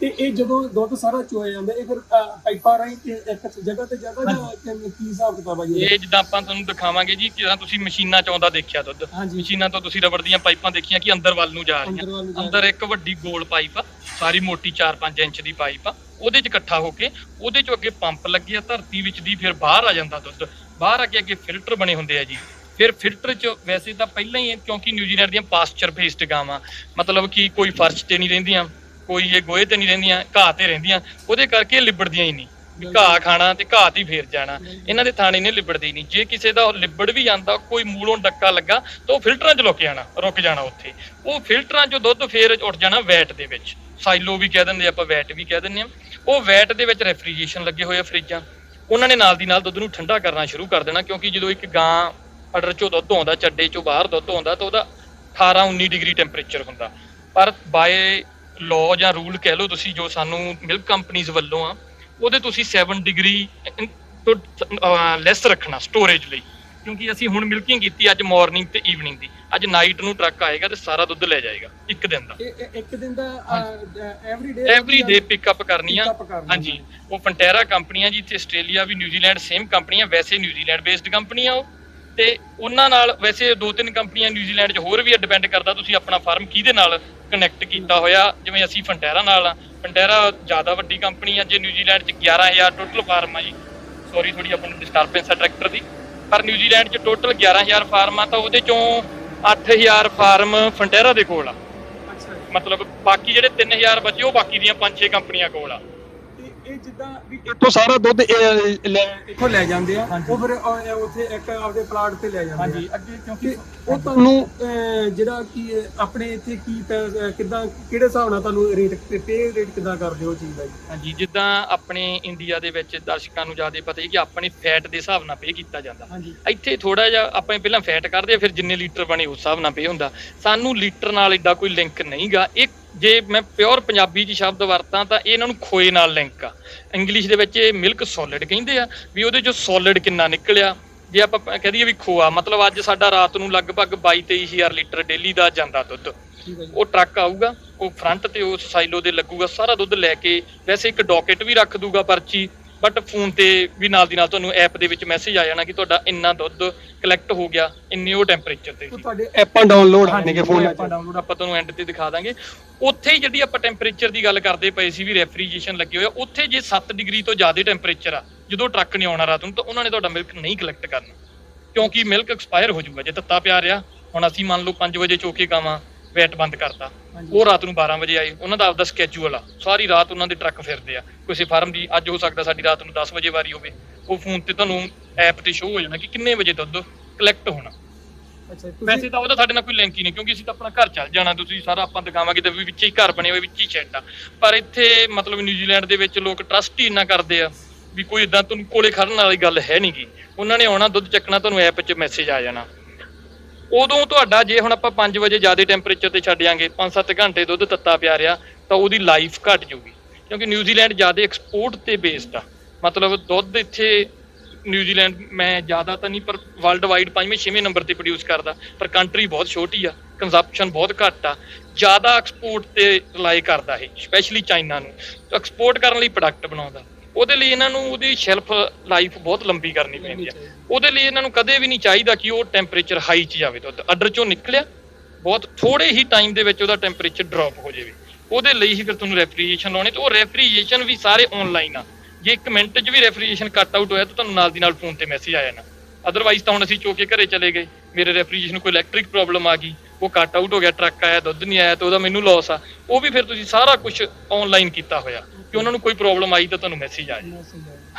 ਤੇ ਇਹ ਜਦੋਂ ਦੁੱਧ ਸਾਰਾ ਚੋਇਆ ਜਾਂਦਾ ਇਹ ਫਿਰ ਪਾਈਪਾਂ ਰਾਹੀਂ ਇੱਕ ਜਗ੍ਹਾ ਤੇ ਜਗ੍ਹਾ ਜਾਂ ਕੀ ਹਿਸਾਬ ਕਿਤਾਬ ਆ ਜੀ? ਇਹ ਜਿੱਦਾਂ ਆਪਾਂ ਤੁਹਾਨੂੰ ਦਿਖਾਵਾਂਗੇ ਜੀ ਜਿੱਦਾਂ ਤੁਸੀਂ ਮਸ਼ੀਨਾਂ ਚ ਆਉਂਦਾ ਦੇਖਿਆ ਦੁੱਧ। ਮਸ਼ੀਨਾਂ ਤੋਂ ਤੁਸੀਂ ਰਬੜ ਦੀਆਂ ਪਾਈਪਾਂ ਦੇਖੀਆਂ ਕਿ ਅੰਦਰ ਵੱਲ ਨੂੰ ਜਾ ਰਹੀਆਂ। ਅੰਦਰ ਇੱਕ ਵੱਡੀ ਗੋਲ ਪਾਈਪ ਆ ਸਾਰੀ ਮੋਟੀ 4-5 ਇੰਚ ਦੀ ਪਾਈਪ ਆ, ਉਹਦੇ ਚ ਇਕੱਠਾ ਹੋ ਕੇ ਉਹਦੇ ਚੋਂ ਅੱਗੇ ਪੰਪ ਲੱਗੇ ਆ ਧਰਤੀ ਵਿੱਚ ਦੀ, ਫਿਰ ਬਾਹਰ ਆ ਜਾਂਦਾ ਦੁੱਧ। ਬਾਹਰ ਆ ਕੇ ਅੱਗੇ ਫਿਲਟਰ ਬਣੇ ਹੁੰਦੇ ਆ ਜੀ। ਫਿਰ ਫਿਲਟਰ ਚ ਵੈਸੇ ਤਾਂ ਪਹਿਲਾਂ ਹੀ ਇਹ- ਕਿਉਂਕਿ ਨਿਊਜ਼ੀਲੈਂਡ ਦੀਆਂ ਪਾਸਚਰ ਬੇਸਡ ਗਾਵਾਂ, ਮਤਲਬ ਕਿ ਕੋਈ ਫਰਸ਼ ਤੇ ਨਹੀਂ ਰਹਿੰਦੀਆਂ, ਕੋਈ ਇਹ ਗੋਹੇ ਤੇ ਨਹੀਂ ਰਹਿੰਦੀਆਂ, ਘਾਹ ਤੇ ਰਹਿੰਦੀਆਂ, ਉਹਦੇ ਕਰਕੇ ਲਿਬੜਦੀਆਂ ਹੀ ਨਹੀਂ। ਘਾਹ ਖਾਣਾ ਤੇ ਘਾਹ ਤੇ ਹੀ ਫੇਰ ਜਾਣਾ, ਇਹਨਾਂ ਦੇ ਥਾਣੇ ਨੇ ਲਿਬੜਦੇ ਹੀ ਨਹੀਂ। ਜੇ ਕਿਸੇ ਦਾ ਲਿਬੜ ਵੀ ਜਾਂਦਾ, ਕੋਈ ਮੂਲੋਂ ਡੱਕਾ ਲੱਗਾ, ਤਾਂ ਉਹ ਫਿਲਟਰਾਂ 'ਚ ਲੁਕ ਜਾਣਾ, ਰੁਕ ਜਾਣਾ ਉੱਥੇ। ਉਹ ਫਿਲਟਰਾਂ 'ਚੋਂ ਦੁੱਧ ਫੇਰ ਉੱਠ ਜਾਣਾ ਵੈਟ ਦੇ ਵਿੱਚ। ਸਾਈਲੋ ਵੀ ਕਹਿ ਦਿੰਦੇ ਆਪਾਂ ਵੈਟ ਵੀ ਕਹਿ ਦਿੰਦੇ ਆ। ਉਹ ਵੈਟ ਦੇ ਵਿੱਚ ਰੈਫਰੀਜਰੇਸ਼ਨ ਲੱਗੇ ਹੋਏ ਆ ਫਰਿੱਜਾਂ। ਉਹਨਾਂ ਨੇ ਨਾਲ ਦੀ ਨਾਲ ਦੁੱਧ ਨੂੰ ਠੰਡਾ ਕਰਨਾ ਸ਼ੁਰੂ ਕਰ ਦੇਣਾ, ਕਿਉਂਕਿ ਜਦੋਂ ਇੱਕ ਗਾਂ ਅਡਰ 'ਚੋਂ ਦੁੱਧ ਆਉਂਦਾ, ਚੱਡੇ 'ਚੋਂ ਬਾਹਰ ਦੁੱਧ ਆਉਂਦਾ, ਤਾਂ ਉਹਦਾ 18 19 ਡਿਗਰੀ ਟੈਂਪਰੇਚਰ ਹੁੰਦਾ। ਪਰ ਬਾਏ ਲਾਅ ਜਾਂ ਰੂਲ ਕਹਿ ਲਓ ਤੁਸੀਂ, ਜੋ ਸਾਨੂੰ ਮਿਲਕ ਕੰਪਨੀਆਂ ਵੱਲੋਂ ਆ, ਉਹਦੇ ਤੁਸੀਂ 7 ਡਿਗਰੀ ਤੋਂ ਲੈਸ ਰੱਖਣਾ ਸਟੋਰੇਜ ਲਈ। ਕਿਉਂਕਿ ਅਸੀਂ ਹੁਣ ਮਿਲਕਿੰਗ ਕੀਤੀ ਅੱਜ ਮਾਰਨਿੰਗ ਤੇ ਈਵਨਿੰਗ ਦੀ। ਅੱਜ ਨਾਈਟ ਨੂੰ ਟਰੱਕ ਆਏਗਾ ਤੇ ਸਾਰਾ ਦੁੱਧ ਲੈ ਜਾਏਗਾ ਇੱਕ ਦਿਨ ਦਾ। ਇੱਕ ਦਿਨ ਦਾ every day every day pickup ਕਰਨੀ ਆ। ਹਾਂਜੀ। ਉਹ ਫੰਟੈਰਾ ਕੰਪਨੀਆਂ ਜੀ ਤੇ ਆਸਟ੍ਰੇਲੀਆ ਵੀ ਨਿਊਜ਼ੀਲੈਂਡ ਸੇਮ ਕੰਪਨੀਆਂ ਵੈਸੇ ਨਿਊਜ਼ੀਲੈਂਡ ਬੇਸਡ ਕੰਪਨੀ ਆ ਉਹ। ਤੇ ਉਹਨਾਂ ਨਾਲ ਵੈਸੇ ਦੋ ਤਿੰਨ ਕੰਪਨੀਆਂ ਨਿਊਜ਼ੀਲੈਂਡ 'ਚ ਹੋਰ ਵੀ ਡਿਪੈਂਡ ਕਰਦਾ ਤੁਸੀਂ ਆਪਣਾ ਫਾਰਮ ਕਿਹਦੇ ਨਾਲ ਕਨੈਕਟ ਕੀਤਾ ਹੋਇਆ। ਜਿਵੇਂ ਅਸੀਂ ਫੰਟੈਰਾ ਨਾਲ ਆ। ਫੰਟੈਰਾ ਜ਼ਿਆਦਾ ਵੱਡੀ ਕੰਪਨੀ ਆ ਜੇ ਨਿਊਜ਼ੀਲੈਂਡ 'ਚ 11000 ਟੋਟਲ ਫਾਰਮ ਆ ਜੀ। ਸੌਰੀ ਥੋੜੀ ਆਪਾਂ ਨੂੰ ਡਿਸਟਰਬੈਂਸ ਆ ਟਰੈਕਟਰ ਦੀ। ਪਰ ਨਿਊਜ਼ੀਲੈਂਡ 'ਚ ਟੋਟਲ 11000 ਫਾਰਮ ਆ ਤਾਂ ਉਹਦੇ ਚੋਂ 8000 ਫਾਰਮ ਫੰਟੈਰਾ ਦੇ ਕੋਲ ਆ। ਮਤਲਬ ਬਾਕੀ ਜਿਹੜੇ 3000 ਬਚੇ ਉਹ ਬਾਕੀ ਦੀਆਂ 5-6 ਕੰਪਨੀਆਂ ਕੋਲ ਆ ਇਹ ਜਿੱਦਾਂ ਵੀ ਇੱਥੋਂ ਸਾਰਾ ਦੁੱਧ ਇਹ ਲੈ ਇੱਥੋਂ ਲੈ ਜਾਂਦੇ ਆ ਉਹ ਫਿਰ ਉਹ- ਇਹ ਉੱਥੇ ਇੱਕ ਆਪਦੇ ਪਲਾਟ ਤੇ ਲੈ ਜਾਂਦੇ ਆ। ਹਾਂਜੀ ਅੱਗੇ ਕਿਉਂਕਿ ਤੇ ਉਹ ਤੁਹਾਨੂੰ ਅਹ, ਜਿਹੜਾ ਕੀ ਹੈ, ਆਪਣੇ ਇੱਥੇ ਕੀ ਪੈ- ਅਹ, ਕਿੱਦਾਂ ਕਿਹੜੇ ਹਿਸਾਬ ਨਾਲ ਤੁਹਾਨੂੰ ਰੇਟ ਤੇ ਪੇ ਰੇਟ ਕਿੱਦਾਂ ਕਰਦੇ ਹੋ ਉਹ ਚੀਜ਼ ਦਾ ਜੀ? ਹਾਂਜੀ ਜਿੱਦਾਂ ਆਪਣੇ ਇੰਡੀਆ ਦੇ ਵਿੱਚ ਦਰਸ਼ਕਾਂ ਨੂੰ ਜ਼ਿਆਦਾ ਪਤਾ ਹੈ ਕਿ ਆਪਣੀ ਫੈਟ ਦੇ ਹਿਸਾਬ ਨਾਲ ਪੇ ਕੀਤਾ ਜਾਂਦਾ। ਹਾਂਜੀ। ਇੱਥੇ ਥੋੜਾ ਜਿਹਾ ਆਪਾਂ ਪਹਿਲਾਂ ਫੈਟ ਕਰਦੇ ਆ ਫਿਰ ਜਿੰਨੇ ਲੀਟਰ ਬਣੇ ਉਸ ਹਿਸਾਬ ਨਾਲ ਪੇ ਹੁੰਦਾ। ਸਾਨੂੰ ਲੀਟਰ ਨਾਲ ਏਡਾ ਕੋਈ ਲਿੰਕ ਨਹੀਂਗਾ। ਇਹ ਜੇ ਮੈਂ ਪਿਓਰ ਪੰਜਾਬੀ ਚ ਸ਼ਬਦ ਵਰਤਾਂ ਤਾਂ ਇਹ ਇਹਨਾਂ ਨੂੰ ਖੋਏ ਨਾਲ ਲਿੰਕ ਆ। ਇੰਗਲਿਸ਼ ਦੇ ਵਿੱਚ ਇਹ ਮਿਲਕ ਸੋਲਿਡ ਕਹਿੰਦੇ ਆ ਵੀ ਉਹਦੇ ਚੋਂ ਸੋਲਿਡ ਕਿੰਨਾ ਨਿਕਲਿਆ? ਜੇ ਆਪਾਂ ਪ- ਕਹਿ ਦਈਏ ਵੀ ਖੋਆ ਮਤਲਬ ਅੱਜ ਸਾਡਾ ਰਾਤ ਨੂੰ ਲਗਭਗ 22 23000 ਲੀਟਰ ਡੇਲੀ ਦਾ ਜਾਂਦਾ ਦੁੱਧ। ਉਹ ਟਰੱਕ ਆਊਗਾ ਉਹ ਫਰੰਟ ਤੇ ਉਸ ਸਾਈਲੋ ਦੇ ਲੱਗੂਗਾ ਸਾਰਾ ਦੁੱਧ ਲੈ ਕੇ ਵੈਸੇ ਇੱਕ ਡਾਕਟ ਵੀ ਰੱਖ ਦੂਗਾ ਪਰਚੀ। ਬਟ ਫੋਨ ਤੇ ਵੀ ਨਾਲ ਦੀ ਨਾਲ ਤੁਹਾਨੂੰ ਐਪ ਦੇ ਵਿੱਚ ਮੈਸੇਜ ਆ ਜਾਣਾ ਕਿ ਤੁਹਾਡਾ ਇੰਨਾ ਦੁੱਧ ਕਲੈਕਟ ਹੋ ਗਿਆ ਇੰਨੇ ਉਹ ਟੈਂਪਰੇਚਰ ਤੇ ਉਹ ਤੁਹਾਡੇ ਐਪਾਂ ਡਾਊਨਲੋਡ ਕਰਨਗੇ ਫੋਨਾਂ 'ਚ ਡਾਊਨਲੋਡ ਆਪਾਂ ਤੁਹਾਨੂੰ ਐਂਡ ਤੇ ਦਿਖਾ ਦਾਂਗੇ। ਉੱਥੇ ਹੀ ਜਿਹੜੀ ਆਪਾਂ ਟੈਂਪਰੇਚਰ ਦੀ ਗੱਲ ਕਰਦੇ ਪਏ ਸੀ ਵੀ ਰੈਫਰੀਜਰੇਸ਼ਨ ਲੱਗੇ ਹੋਏ ਆ ਉੱਥੇ ਜੇ 7 ਡਿਗਰੀ ਤੋਂ ਜ਼ਿਆਦਾ ਟੈਂਪਰੇਚਰ ਆ ਜਦੋਂ ਟਰੱਕ ਨੇ ਆਉਣਾ ਰਾਤ ਨੂੰ ਤਾਂ ਉਹਨਾਂ ਨੇ ਤੁਹਾਡਾ ਮਿਲਕ ਨਹੀਂ ਕਲੈਕਟ ਕਰਨਾ। ਕਿਉਂਕਿ ਮਿਲਕ ਐਕਸਪਾਇਰ ਹੋ ਜਾਊਗਾ ਜੇ ਤੱਤਾ ਪਿਆ ਰਿਹਾ ਹੁਣ ਅਸੀਂ ਮੰਨ ਲਓ 5 ਵਜੇ ਚੋਕੇ ਗਾਵਾਂ ਵੇਟ ਬੰਦ ਕਰਤਾ। ਉਹ ਰਾਤ ਨੂੰ 12 ਵਜੇ ਆਏ ਉਹਨਾਂ ਦਾ ਆਪਦਾ ਸਕੇਜੂਲ ਆ। ਸਾਰੀ ਰਾਤ ਉਹਨਾਂ ਦੇ ਟਰੱਕ ਫਿਰਦੇ ਆ। ਕਿਸੇ ਫਾਰਮ ਦੀ ਅੱਜ ਹੋ ਸਕਦਾ ਸਾਡੀ ਰਾਤ ਨੂੰ 10 ਵਜੇ ਵਾਰੀ ਹੋਵੇ। ਉਹ ਫੋਨ ਤੇ ਤੁਹਾਨੂੰ ਐਪ ਤੇ ਸ਼ੋਅ ਹੋ ਜਾਣਾ ਕਿ ਕਿੰਨੇ ਵਜੇ ਦੁੱਧ ਕਲੈਕਟ ਹੋਣਾ। ਅੱਛਾ ਵੈਸੇ ਤਾਂ ਉਹਦਾ ਸਾਡੇ ਨਾਲ ਕੋਈ ਲਿੰਕ ਹੀ ਨਹੀਂ ਕਿਉਂਕਿ ਅਸੀਂ ਤਾਂ ਆਪਣਾ ਘਰ ਚੱਲ ਜਾਣਾ। ਤੁਸੀਂ ਸਾਰਾ ਆਪਾਂ ਦਿਖਾਵਾਂਗੇ ਤੇ ਵੀ ਵਿੱਚ ਹੀ ਘਰ ਬਣੇ ਹੋਏ ਵਿੱਚ ਹੀ ਸ਼ੈੱਡ ਆ। ਪਰ ਇੱਥੇ ਮਤਲਬ ਨਿਊਜ਼ੀਲੈਂਡ ਦੇ ਵਿੱਚ ਲੋਕ ਟਰਸਟ ਹੀ ਇੰਨਾ ਕਰਦੇ ਆ ਵੀ ਕੋਈ ਇਦਾਂ ਤੁਹਾਨੂੰ ਕੋਲੇ ਖੜਨ ਵਾਲੀ ਗੱਲ ਹੈ ਨਹੀਂਗੀ ਉਹਨਾਂ ਨੇ ਆਉਣਾ ਦੁੱਧ ਚੱਕਣਾ ਤੁਹਾਨੂੰ ਐਪ 'ਚ ਮੈਸੇਜ ਆ ਜਾਣਾ। ਉਦੋਂ ਤੁਹਾਡਾ ਜੇ ਹੁਣ ਆਪਾਂ 5 ਵਜੇ ਜ਼ਿਆਦਾ ਟੈਂਪਰੇਚਰ ਤੇ ਛੱਡ ਜਾਾਂਗੇ 5-7 ਘੰਟੇ ਦੁੱਧ ਤੱਤਾ ਪਿਆ ਰਿਹਾ, ਤਾਂ ਉਹਦੀ ਲਾਈਫ ਘਟ ਜੂਗੀ ਕਿਉਂਕਿ ਨਿਊਜ਼ੀਲੈਂਡ ਜ਼ਿਆਦਾ ਐਕਸਪੋਰਟ ਤੇ ਬੇਸਡ ਆ। ਮਤਲਬ ਦੁੱਧ ਇੱਥੇ ਨਿਊਜ਼ੀਲੈਂਡ ਮੈਂ ਜ਼ਿਆਦਾ ਤਾਂ ਨਹੀਂ, ਪਰ ਵਰਲਡ ਵਾਈਡ ਪੰਜਵੇਂ, ਛੇਵੇਂ ਨੰਬਰ ਤੇ ਪ੍ਰੋਡਿਊਸ ਕਰਦਾ। ਪਰ ਕੰਟਰੀ ਬਹੁਤ ਛੋਟੀ ਆ ਕੰਜ਼ੰਪਸ਼ਨ ਬਹੁਤ ਘੱਟ ਆ। ਜ਼ਿਆਦਾ ਐਕਸਪੋਰਟ ਤੇ ਰਿਲਾਈ ਕਰਦਾ ਇਹ ਸਪੈਸ਼ਲੀ ਚਾਈਨਾ ਨੂੰ। ਐਕਸਪੋਰਟ ਕਰਨ ਲਈ ਪ੍ਰੋਡਕਟ ਬਣਾਉਂਦਾ। ਉਹਦੇ ਲਈ ਇਹਨਾਂ ਨੂੰ ਉਹਦੀ ਸ਼ੈਲਫ ਲਾਈਫ ਬਹੁਤ ਲੰਬੀ ਕਰਨੀ ਪੈਂਦੀ ਆ। ਉਹਦੇ ਲਈ ਇਹਨਾਂ ਨੂੰ ਕਦੇ ਵੀ ਨਹੀਂ ਚਾਹੀਦਾ ਕਿ ਉਹ ਟੈਂਪਰੇਚਰ ਹਾਈ 'ਚ ਜਾਵੇ ਦੁੱਧ ਆਰਡਰ 'ਚੋਂ ਨਿਕਲਿਆ ਬਹੁਤ ਥੋੜੇ ਹੀ ਟਾਈਮ ਦੇ ਵਿੱਚ ਉਹਦਾ ਟੈਂਪਰੇਚਰ ਡ੍ਰੌਪ ਹੋ ਜਾਵੇ। ਉਹਦੇ ਲਈ ਹੀ ਫਿਰ ਤੁਹਾਨੂੰ ਰੈਫਰੀਜਰੇਸ਼ਨ ਲਾਉਣੀ ਤੇ ਉਹ ਰੈਫਰੀਜਰੇਸ਼ਨ ਵੀ ਸਾਰੇ ਆਨਲਾਈਨ ਆ। ਜੇ ਇੱਕ ਮਿੰਟ 'ਚ ਵੀ ਰੈਫਰੀਜਰੇਸ਼ਨ ਕੱਟ ਆਊਟ ਹੋਇਆ ਤਾਂ ਤੁਹਾਨੂੰ ਨਾਲ ਦੀ ਨਾਲ ਫੋਨ ਤੇ ਮੈਸੇਜ ਆ ਜਾਣਾ। ਅਦਰਵਾਈਜ਼ ਤਾਂ ਹੁਣ ਅਸੀਂ ਚੋ ਕੇ ਘਰੇ ਚਲੇ ਗਏ। ਮੇਰੇ ਰੈਫਰੀਜਰੇਸ਼ਨ ਕੋਈ ਇਲੈਕਟ੍ਰਿਕ ਪ੍ਰੋਬਲਮ ਆ ਗਈ। ਉਹ ਕੱਟ ਆਊਟ ਹੋ ਗਿਆ ਟਰੱਕ ਆਇਆ ਦੁੱਧ ਨਹੀਂ ਆਇਆ ਤਾਂ ਉਹਦਾ ਮੈਨੂੰ ਲਾਸ ਆ। ਉਹ ਵੀ ਫਿਰ ਤੁਸੀਂ ਸਾਰਾ ਕੁਝ ਆਨਲਾਈਨ ਕੀਤਾ ਹੋਇਆ। ਕਿ ਉਹਨਾਂ ਨੂੰ ਕੋਈ ਪ੍ਰੋਬਲਮ ਆਈ ਤਾਂ ਤੁਹਾਨੂੰ ਮੈਸੇਜ ਆ ਜਾਏ।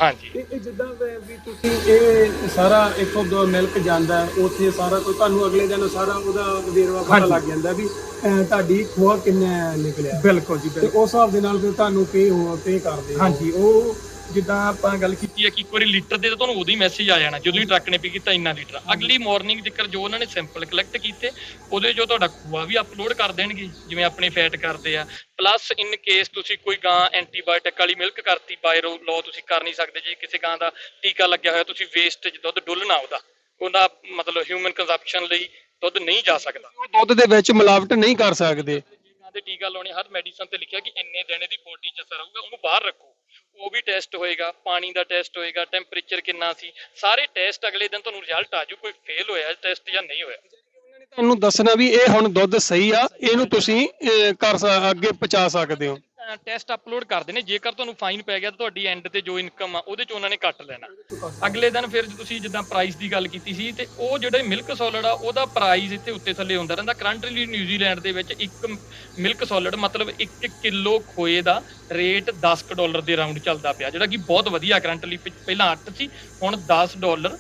ਹਾਂਜੀ। ਇਹ ਜਿੱਦਾਂ ਵੀ ਤੁਸੀਂ ਇਹ ਸਾਰਾ ਇੱਥੋਂ ਦੋ ਮਿਲਕ ਜਾਂਦਾ ਉੱਥੇ ਸਾਰਾ ਕੋਈ ਤੁਹਾਨੂੰ ਅਗਲੇ ਦਿਨ ਸਾਰਾ ਉਹਦਾ ਵੇਰਵਾ ਪਤਾ ਲੱਗ ਜਾਂਦਾ ਵੀ ਤੁਹਾਡੀ ਖੋਆ ਕਿੰਨਾ ਨਿਕਲਿਆ। ਬਿਲਕੁਲ ਜੀ ਤੇ ਉਸ ਹਿਸਾਬ ਦੇ ਨਾਲ ਫਿਰ ਤੁਹਾਨੂੰ ਪੇ ਹੋ ਪੇ ਕਰਦੇ। ਹਾਂਜੀ ਉਹ ਜਿੱਦਾਂ ਆਪਾਂ ਗੱਲ ਕੀਤੀ ਹੈ ਕਿ ਇੱਕ ਵਾਰੀ ਲੀਟਰ ਦੇ ਤਾਂ ਤੁਹਾਨੂੰ ਉਦੋਂ ਹੀ ਮੈਸੇਜ ਆ ਜਾਣਾ ਜਦੋਂ ਹੀ ਟਰੱਕ ਨੇ ਪੀ ਕੀਤਾ ਇੰਨਾ ਲੀਟਰ। ਅਗਲੀ ਮਾਰਨਿੰਗ ਜ਼ਿਕਰ ਜੋ ਉਹਨਾਂ ਨੇ ਸੈਂਪਲ ਕਲੈਕਟ ਕੀਤੇ ਉਹਦੇ ਜੋ ਤੁਹਾਡਾ ਖੂਆ ਵੀ ਅਪਲੋਡ ਕਰ ਦੇਣਗੇ ਜਿਵੇਂ ਆਪਣੇ ਫੈਟ ਕਰਦੇ ਆ। ਪਲੱਸ ਇਨ ਕੇਸ ਤੁਸੀਂ ਕੋਈ ਗਾਂ ਐਂਟੀਬਾਇਓਟਿਕ ਵਾਲੀ ਮਿਲਕ ਕਰਤੀ ਬਾਇਰੋ ਲੋ ਤੁਸੀਂ ਕਰ ਨਹੀਂ ਸਕਦੇ ਜੇ ਕਿਸੇ ਗਾਂ ਦਾ ਟੀਕਾ ਲੱਗਿਆ ਹੋਇਆ ਤੁਸੀਂ ਵੇਸਟੇਜ ਦੁੱਧ ਡੁੱਲਣਾ ਉਹਦਾ। ਉਹਦਾ ਮਤਲਬ ਹਿਊਮਨ ਕੰਜ਼ੰਪਸ਼ਨ ਲਈ ਦੁੱਧ ਨਹੀਂ ਜਾ ਸਕਦਾ। ਦੁੱਧ ਦੇ ਵਿੱਚ ਮਿਲਾਵਟ ਨਹੀਂ ਕਰ ਸਕਦੇ। ਜੇ ਗਾਂ ਦੇ ਟੀਕਾ ਲਾਉਣੇ ਹਰ ਮੈਡੀਸਨ ਤੇ ਲਿਖਿਆ ਕਿ ਇੰਨੇ ਦਿਨ ਦੀ ਬੋਡੀ 'ਚ ਅਸਰ ਉਹਨੂੰ ਬਾਹਰ ਰੱਖੋ। ਉਹ ਵੀ ਟੈਸਟ ਹੋਏਗਾ, ਪਾਣੀ ਦਾ ਟੈਸਟ ਹੋਏਗਾ ਟੈਂਪਰੇਚਰ ਕਿੰਨਾ ਸੀ, ਸਾਰੇ ਟੈਸਟ ਅਗਲੇ ਦਿਨ ਤੁਹਾਨੂੰ ਰਿਜ਼ਲਟ ਆ ਜੂ, ਕੋਈ ਫੇਲ ਹੋਇਆ ਟੈਸਟ ਜਾਂ ਨਹੀਂ ਹੋਇਆ। ਤੁਹਾਨੂੰ ਦੱਸਣਾ ਵੀ ਇਹ ਹੁਣ ਦੁੱਧ ਸਹੀ ਆ, ਇਹਨੂੰ ਤੁਸੀਂ ਕਰ ਅੱਗੇ ਪਹੁੰਚਾ ਸਕਦੇ ਹੋ। ਟੈਸਟ ਅਪਲੋਡ ਕਰਦੇ ਨੇ, ਜੇਕਰ ਤੁਹਾਨੂੰ ਫਾਈਨ ਪੈ ਗਿਆ ਤਾਂ ਤੁਹਾਡੀ ਐਂਡ ਤੇ ਜੋ ਇਨਕਮ ਆ, ਉਹਦੇ ਚ ਉਹਨਾਂ ਨੇ ਕੱਟ ਲੈਣਾ। ਅਗਲੇ ਦਿਨ ਫਿਰ ਤੁਸੀਂ ਜਿੱਦਾਂ ਪ੍ਰਾਈਸ ਦੀ ਗੱਲ ਕੀਤੀ ਸੀ, ਤੇ ਉਹ ਜਿਹੜੇ ਮਿਲਕ ਸੋਲਿਡ ਆ, ਉਹਦਾ ਪ੍ਰਾਈਸ ਇੱਥੇ ਉੱਤੇ ਥੱਲੇ ਹੁੰਦਾ ਰਹਿੰਦਾ। ਕਰੰਟਲੀ ਨਿਊਜ਼ੀਲੈਂਡ ਦੇ ਵਿੱਚ ਇੱਕ ਮਿਲਕ ਸੋਲਿਡ ਮਤਲਬ 1 ਕਿਲੋ ਖੋਏ ਦਾ ਰੇਟ 10 ਡਾਲਰ ਦੇ ਰਾਉਂਡ ਚੱਲਦਾ ਪਿਆ, ਜਿਹੜਾ ਕਿ ਬਹੁਤ ਵਧੀਆ ਕਰੰਟਲੀ ਪਹਿਲਾਂ 8 ਸੀ, ਹੁਣ 10 ਡਾਲਰ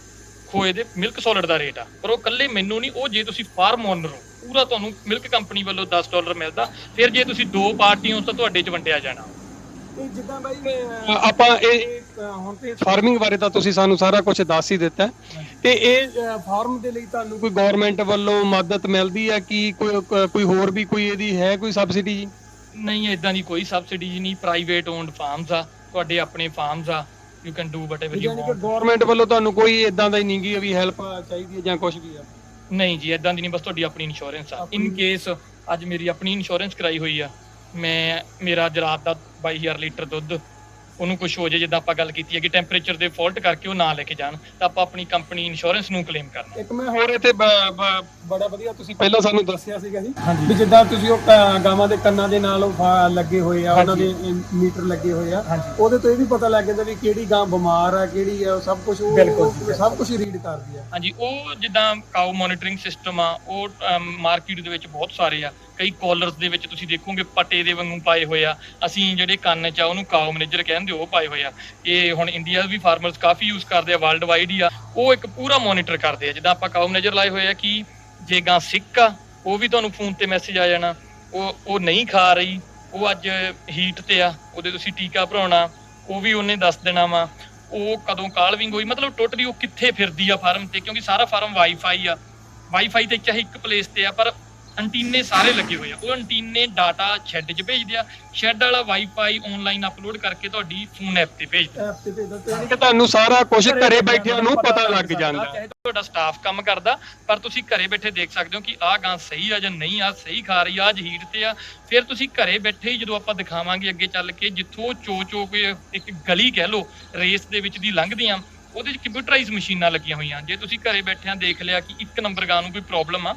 ਖੋਏ ਦੇ ਮਿਲਕ ਸੋਲਿਡ ਦਾ ਰੇਟ ਆ। ਪਰ ਉਹ ਕੱਲੇ ਮੈਨੂੰ ਨਹੀਂ, ਉਹ ਜੇ ਤੁਸੀਂ ਫਾਰਮ ਓਨਰ ਹੋ ਪੂਰਾ ਤੁਹਾਨੂੰ ਮਿਲਕ ਕੰਪਨੀ ਵੱਲੋਂ 10 ਡਾਲਰ ਮਿਲਦਾ। ਫਿਰ ਜੇ ਤੁਸੀਂ ਦੋ ਪਾਰਟੀਆਂ ਹੋ ਤਾਂ ਤੁਹਾਡੇ ਚ ਵੰਡਿਆ ਜਾਣਾ। ਇਹ ਜਿੱਦਾਂ ਬਾਈ ਆਪਾਂ ਇਹ ਹੁਣ ਤੇ ਫਾਰਮਿੰਗ ਬਾਰੇ ਤਾਂ ਤੁਸੀਂ ਸਾਨੂੰ ਸਾਰਾ ਕੁਝ ਦੱਸ ਹੀ ਦਿੱਤਾ। ਤੇ ਇਹ ਫਾਰਮ ਦੇ ਲਈ ਤੁਹਾਨੂੰ ਕੋਈ ਗਵਰਨਮੈਂਟ ਵੱਲੋਂ ਮਦਦ ਮਿਲਦੀ ਹੈ ਕਿ ਕੋਈ ਕੋਈ ਹੋਰ ਵੀ ਕੋਈ ਇਹਦੀ ਹੈ ਕੋਈ ਸਬਸਿਡੀ ਜੀ? ਨਹੀਂ ਇਦਾਂ ਦੀ ਕੋਈ ਸਬਸਿਡੀ ਨਹੀਂ। ਪ੍ਰਾਈਵੇਟ ਓਨਡ ਫਾਰਮਸ ਆ ਤੁਹਾਡੇ ਆਪਣੇ ਫਾਰਮਸ ਆ। You can do whatever you ਯਾਨੀ ਕਿ ਵਾਂਟ ਗਵਰਨਮੈਂਟ ਵੱਲੋਂ ਤੁਹਾਨੂੰ ਕੋਈ ਇਦਾਂ ਦਾ ਹੀ ਨਹੀਂ ਗੀ ਵੀ ਹੈਲਪ ਚਾਹੀਦੀ ਹੈ ਜਾਂ ਕੁਝ ਵੀ ਆ? ਨਹੀਂ ਜੀ ਇਦਾਂ ਦੀ ਨਹੀਂ ਬਸ ਤੁਹਾਡੀ ਆਪਣੀ ਇੰਸ਼ੋਰੈਂਸ ਆ। ਇਨ ਕੇਸ ਅੱਜ ਮੇਰੀ ਆਪਣੀ ਇੰਸ਼ੋਰੈਂਸ ਕਰਾਈ ਹੋਈ ਆ ਮੈਂ ਮੇਰਾ ਅੱਜ ਰਾਤ ਦਾ 22000 ਲੀਟਰ ਦੁੱਧ ਉਹਨੂੰ ਕੁਝ ਹੋ ਜੇ ਜਿੱਦਾਂ ਆਪਾਂ ਗੱਲ ਕੀਤੀ ਹੈ ਕਿ ਟੈਂਪਰੇਚਰ ਦੇ ਫਾਲਟ ਕਰਕੇ ਉਹ ਨਾ ਲੈ ਕੇ ਜਾਣ ਤਾਂ ਆਪਾਂ ਆਪਣੀ ਕੰਪਨੀ ਇੰਸ਼ੋਰੈਂਸ ਨੂੰ ਕਲੇਮ ਕਰਨਾ। ਇੱਕ ਮੈਂ ਹੋਰ ਇੱਥੇ ਬੜਾ ਵਧੀਆ ਤੁਸੀਂ ਪਹਿਲਾਂ ਸਾਨੂੰ ਦੱਸਿਆ ਸੀਗਾ ਜੀ ਵੀ ਜਿੱਦਾਂ ਤੁਸੀਂ ਉਹ ਗਾਵਾਂ ਦੇ ਕੰਨਾਂ ਦੇ ਨਾਲ ਲੱਗੇ ਹੋਏ ਆ ਉਹਨਾਂ ਦੇ ਮੀਟਰ ਲੱਗੇ ਹੋਏ ਆ ਉਹਦੇ ਤੋਂ ਇਹ ਵੀ ਪਤਾ ਲੱਗ ਜਾਂਦਾ ਵੀ ਕਿਹੜੀ ਗਾਂ ਬਿਮਾਰ ਆ ਕਿਹੜੀ ਆ ਸਭ ਕੁਝ ਉਹ ਸਭ ਕੁਝ ਰੀਡ ਕਰਦੀ ਆ। ਹਾਂਜੀ ਉਹ ਜਿੱਦਾਂ ਕਾਊ ਮੋਨੀਟਰਿੰਗ ਸਿਸਟਮ ਆ ਉਹ ਮਾਰਕੀਟ ਦੇ ਵਿੱਚ ਬਹੁਤ ਸਾਰੇ ਆ ਕਈ ਕਾਲਰਸ ਦੇ ਵਿੱਚ ਤੁਸੀਂ ਦੇਖੋਗੇ ਪਟੇ ਦੇ ਵਾਂਗੂ ਪਾਏ ਹੋਏ ਆ। ਅਸੀਂ ਜਿਹੜੇ ਕੰਨ 'ਚ ਆ, ਉਹਨੂੰ ਕਾਊ ਮੈਨੇਜਰ ਕਹਿੰਦੇ, ਉਹ ਪਾਏ ਹੋਏ ਆ। ਇਹ ਹੁਣ ਇੰਡੀਆ ਵੀ ਫਾਰਮਰਸ ਕਾਫੀ ਯੂਜ਼ ਕਰਦੇ ਆ ਵਰਲਡ ਵਾਈਡ ਹੀ ਆ। ਉਹ ਇੱਕ ਪੂਰਾ ਮੋਨੀਟਰ ਕਰਦੇ ਆ। ਜਿੱਦਾਂ ਆਪਾਂ ਕਾਊ ਮੈਨੇਜਰ ਲਾਏ ਹੋਏ ਆ ਕਿ ਜੇ ਗਾਂ ਸਿੱਕ ਆ, ਉਹ ਵੀ ਤੁਹਾਨੂੰ ਫੋਨ ਤੇ ਮੈਸੇਜ ਆ ਜਾਣਾ। ਉਹ ਉਹ ਨਹੀਂ ਖਾ ਰਹੀ, ਉਹ ਅੱਜ ਹੀਟ ਤੇ ਆ, ਉਹਦੇ ਤੁਸੀਂ ਟੀਕਾ ਭਰਾਉਣਾ, ਉਹ ਵੀ ਉਹਨੇ ਦੱਸ ਦੇਣਾ ਵਾ। ਉਹ ਕਦੋਂ ਕਾਲਵਿੰਗ ਹੋਈ, ਮਤਲਬ ਟੋਟਲੀ ਉਹ ਕਿੱਥੇ ਫਿਰਦੀ ਆ ਫਾਰਮ ਤੇ, ਕਿਉਂਕਿ ਸਾਰਾ ਫਾਰਮ ਵਾਈਫਾਈ ਆ। ਵਾਈਫਾਈ ਤੇ ਚਾਹੇ ਇੱਕ ਪਲੇਸ ਤੇ ਆ, ਪਰ ਅੰਟੀਨੇ ਸਾਰੇ ਲੱਗੇ ਹੋਏ ਆ। ਉਹ ਅੰਟੀਨੇ ਡਾਟਾ ਸ਼ੈੱਡ 'ਚ ਭੇਜਦੇ ਆ। ਸ਼ੈੱਡ ਵਾਲਾ ਵਾਈਫਾਈ ਆਨਲਾਈਨ ਅਪਲੋਡ ਕਰਕੇ ਤੁਹਾਡੀ ਫੋਨ ਐਪ ਤੇ ਭੇਜਦੇ ਆ। ਐਪ ਤੇ ਭੇਜਦਾ ਤੇ ਤੁਹਾਨੂੰ ਸਾਰਾ ਕੁਝ ਘਰੇ ਬੈਠਿਆਂ ਨੂੰ ਪਤਾ ਲੱਗ ਜਾਂਦਾ। ਤੁਹਾਡਾ ਸਟਾਫ ਕੰਮ ਕਰਦਾ ਪਰ ਤੁਸੀਂ ਘਰੇ ਬੈਠੇ ਦੇਖ ਸਕਦੇ ਹੋ ਕਿ ਆਹ ਗਾਂ ਸਹੀ ਆ ਜਾਂ ਨਹੀਂ ਆ ਸਹੀ ਖਾ ਰਹੀ ਆ ਅੱਜ ਹੀਟ ਤੇ ਆ। ਫਿਰ ਤੁਸੀਂ ਘਰੇ ਬੈਠੇ ਹੀ ਜਦੋਂ ਆਪਾਂ ਦਿਖਾਵਾਂਗੇ ਅੱਗੇ ਚੱਲ ਕੇ ਜਿੱਥੋਂ ਚੋ ਚੋ ਕੇ ਇੱਕ ਗਲੀ ਕਹਿ ਲਓ ਰੇਸ ਦੇ ਵਿੱਚ ਦੀ ਲੰਘਦੀਆਂ ਉਹਦੇ 'ਚ ਕੰਪਿਊਟਰਾਈਜ਼ ਮਸ਼ੀਨਾਂ ਲੱਗੀਆਂ ਹੋਈਆਂ। ਜੇ ਤੁਸੀਂ ਘਰੇ ਬੈਠਿਆਂ ਦੇਖ ਲਿਆ ਕਿ ਇੱਕ ਨੰਬਰ ਗਾਂ ਨੂੰ ਕੋਈ ਪ੍ਰੋਬਲਮ ਆ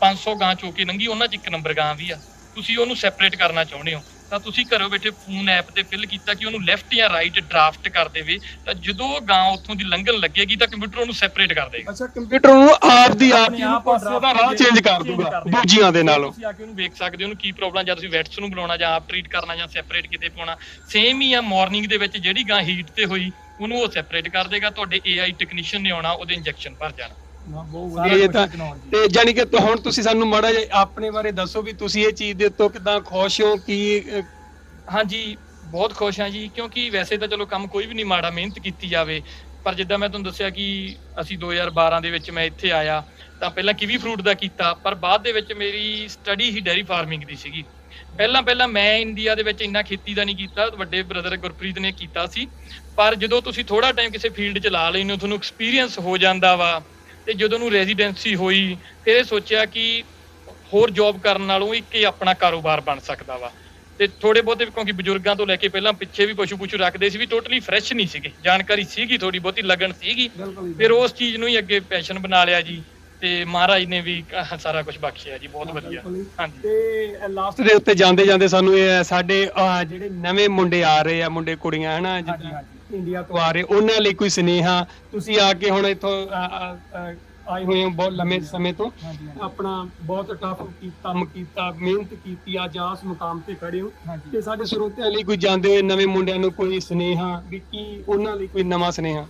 500 ਗਾਂ ਚੋ ਕੇ ਲੰਘੀ ਉਹਨਾਂ 'ਚ ਇੱਕ ਨੰਬਰ ਗਾਂ ਵੀ ਆ। ਤੁਸੀਂ ਉਹਨੂੰ ਸੈਪਰੇਟ ਕਰਨਾ ਚਾਹੁੰਦੇ ਹੋ। ਤਾਂ ਤੁਸੀਂ ਘਰੋਂ ਬੈਠੇ ਫੋਨ ਐਪ ਤੇ ਫਿਲ ਕੀਤਾ ਕਿ ਉਹਨੂੰ ਲੈਫਟ ਜਾਂ ਰਾਈਟ ਡਰਾਫਟ ਕਰ ਦੇਵੇ। ਤਾਂ ਜਦੋਂ ਗਾਂ ਉੱਥੋਂ ਦੀ ਲੰਘਣ ਲੱਗੇਗੀ ਤਾਂ ਕੰਪਿਊਟਰ ਉਹਨੂੰ ਸੈਪਰੇਟ ਕਰ ਦੇਗਾ। ਅੱਛਾ ਕੰਪਿਊਟਰ ਨੂੰ ਆਪ ਦੀ ਆਪ ਹੀ ਪਾਸੇ ਦਾ ਰਾਹ ਚੇਂਜ ਕਰ ਦੂਗਾ ਦੂਜੀਆਂ ਦੇ ਨਾਲੋਂ। ਤੁਸੀਂ ਆ ਕੇ ਉਹਨੂੰ ਵੇਖ ਸਕਦੇ ਹੋ ਉਹਨੂੰ ਕੀ ਪ੍ਰੋਬਲਮ ਜਾਂ ਤੁਸੀਂ ਵੈਟਸ ਨੂੰ ਬੁਲਾਉਣਾ ਜਾਂ ਆਪ ਟ੍ਰੀਟ ਕਰਨਾ ਜਾਂ ਸੈਪਰੇਟ ਕਿਤੇ ਪਾਉਣਾ। ਸੇਮ ਹੀ ਆ ਮਾਰਨਿੰਗ ਦੇ ਵਿੱਚ ਜਿਹੜੀ ਗਾਂ ਹੀਟ ਤੇ ਹੋਈ ਉਹਨੂੰ ਉਹ ਸੈਪਰੇਟ ਕਰ ਦੇਗਾ। ਤੁਹਾਡੇ AI ਟੈਕਨੀਸ਼ੀਅਨ ਨੇ ਆਉਣਾ ਉਹਦੇ ਇੰਜੈਕਸ਼ਨ ਭਰ ਜਾਣਾ। ਬਹੁਤ ਵਧੀਆ ਇਹ ਤਾਂ ਤੇ ਜਾਨੀ ਕਿ ਤੁ- ਹੁਣ ਤੁਸੀਂ ਸਾਨੂੰ ਮਾੜਾ ਜਿਹਾ ਆਪਣੇ ਬਾਰੇ ਦੱਸੋ ਵੀ ਤੁਸੀਂ ਇਹ ਚੀਜ਼ ਦੇ ਉੱਤੋਂ ਕਿਦਾਂ ਖੁਸ਼ ਹੋ ਕੀ ਅਹ, ਹਾਂਜੀ ਬਹੁਤ ਖੁਸ਼ ਹਾਂ ਜੀ ਕਿਉਂਕਿ ਵੈਸੇ ਤਾਂ ਚਲੋ ਕੰਮ ਕੋਈ ਵੀ ਨਹੀਂ ਮਾੜਾ ਮਿਹਨਤ ਕੀਤੀ ਜਾਵੇ। ਪਰ ਜਿੱਦਾਂ ਮੈਂ ਤੁਹਾਨੂੰ ਦੱਸਿਆ ਕਿ ਅਸੀਂ 2012 ਦੇ ਵਿੱਚ ਮੈਂ ਇੱਥੇ ਆਇਆ ਤਾਂ ਪਹਿਲਾਂ ਕਿਵੀ ਫਰੂਟ ਦਾ ਕੀਤਾ ਪਰ ਬਾਅਦ ਦੇ ਵਿੱਚ ਮੇਰੀ ਸਟੱਡੀ ਹੀ ਡੈਰੀ ਫਾਰਮਿੰਗ ਦੀ ਸੀਗੀ। ਪਹਿਲਾਂ ਪਹਿਲਾਂ ਮੈਂ ਇੰਡੀਆ ਦੇ ਵਿੱਚ ਇੰਨਾ ਖੇਤੀ ਦਾ ਨਹੀਂ ਕੀਤਾ ਵੱਡੇ ਬ੍ਰਦਰ ਗੁਰਪ੍ਰੀਤ ਨੇ ਕੀਤਾ ਸੀ। ਪਰ ਜਦੋਂ ਤੁਸੀਂ ਥੋੜਾ ਟਾਈਮ ਕਿਸੇ ਫੀਲਡ 'ਚ ਲਾ ਲੈਂਦੇ ਹੋ ਤੁਹਾਨੂੰ ਐਕਸਪੀਰੀਅੰਸ ਹੋ ਜਾਂਦਾ ਵਾ ਤੇ ਜਦੋਂ ਨੂੰ ਰੈਜ਼ੀਡੈਂਸੀ ਹੋਈ ਫਿਰ ਇਹ ਸੋਚਿਆ ਕਿ ਹੋਰ ਜੌਬ ਕਰਨ ਨਾਲੋਂ ਇੱਕ ਹੀ ਆਪਣਾ ਕਾਰੋਬਾਰ ਬਣ ਸਕਦਾ ਵਾ। ਤੇ ਥੋੜੇ ਬਹੁਤੇ ਕਿਉਂਕਿ ਬਜ਼ੁਰਗਾਂ ਤੋਂ ਲੈ ਕੇ ਪਹਿਲਾਂ ਪਿੱਛੇ ਵੀ ਪਸ਼ੂ ਪੁਸ਼ੂ ਰੱਖਦੇ ਸੀ ਵੀ ਟੋਟਲੀ ਫਰੈਸ਼ ਨਹੀਂ ਸੀਗੇ। ਜਾਣਕਾਰੀ ਸੀਗੀ ਥੋੜੀ ਬਹੁਤੀ ਲੱਗਣ ਸੀਗੀ। ਫਿਰ ਉਸ ਚੀਜ਼ ਨੂੰ ਹੀ ਅੱਗੇ ਪੈਸ਼ਨ ਬਣਾ ਲਿਆ ਜੀ। ਤੇ ਮਹਾਰਾਜ ਨੇ ਵੀ ਸਾਰਾ ਕੁਝ ਬਖਸ਼ਿਆ ਜੀ ਬਹੁਤ ਵਧੀਆ। ਹਾਂਜੀ। ਤੇ ਲਾਸਟ ਦੇ ਉੱਤੇ ਜਾਂਦੇ ਜਾਂਦੇ ਸਾਨੂੰ ਇਹ ਸਾਡੇ ਜਿਹੜੇ ਨਵੇਂ ਮੁੰਡੇ ਆ ਰਹੇ ਆ ਮੁੰਡੇ ਕੁੜੀਆਂ ਹਨਾ ਇੰਡੀਆ ਤੋਂ। ਆ ਰਹੇ ਉਹਨਾਂ ਲਈ ਕੋਈ ਸੁਨੇਹਾ ਤੁਸੀਂ ਆ ਕੇ ਹੁਣ ਇੱਥੋਂ ਆਏ ਹੋਏ ਹੋ ਬਹੁਤ ਲੰਮੇ ਸਮੇਂ ਤੋਂ। ਆਪਣਾ ਬਹੁਤ ਟਫ ਕੰਮ ਕੀਤਾ ਮਿਹਨਤ ਕੀਤੀ ਅੱਜ ਆਸ ਮੁਕਾਮ ਤੇ ਖੜੇ ਹੋ। ਤੇ ਸਾਡੇ ਸਰੋਤਿਆਂ ਲਈ ਕੋਈ ਜਾਂਦੇ ਹੋਏ ਨਵੇਂ ਮੁੰਡਿਆਂ ਨੂੰ ਕੋਈ ਸੁਨੇਹਾ ਵੀ ਕੀ ਉਹਨਾਂ ਲਈ ਕੋਈ ਨਵਾਂ ਸੁਨੇਹਾ?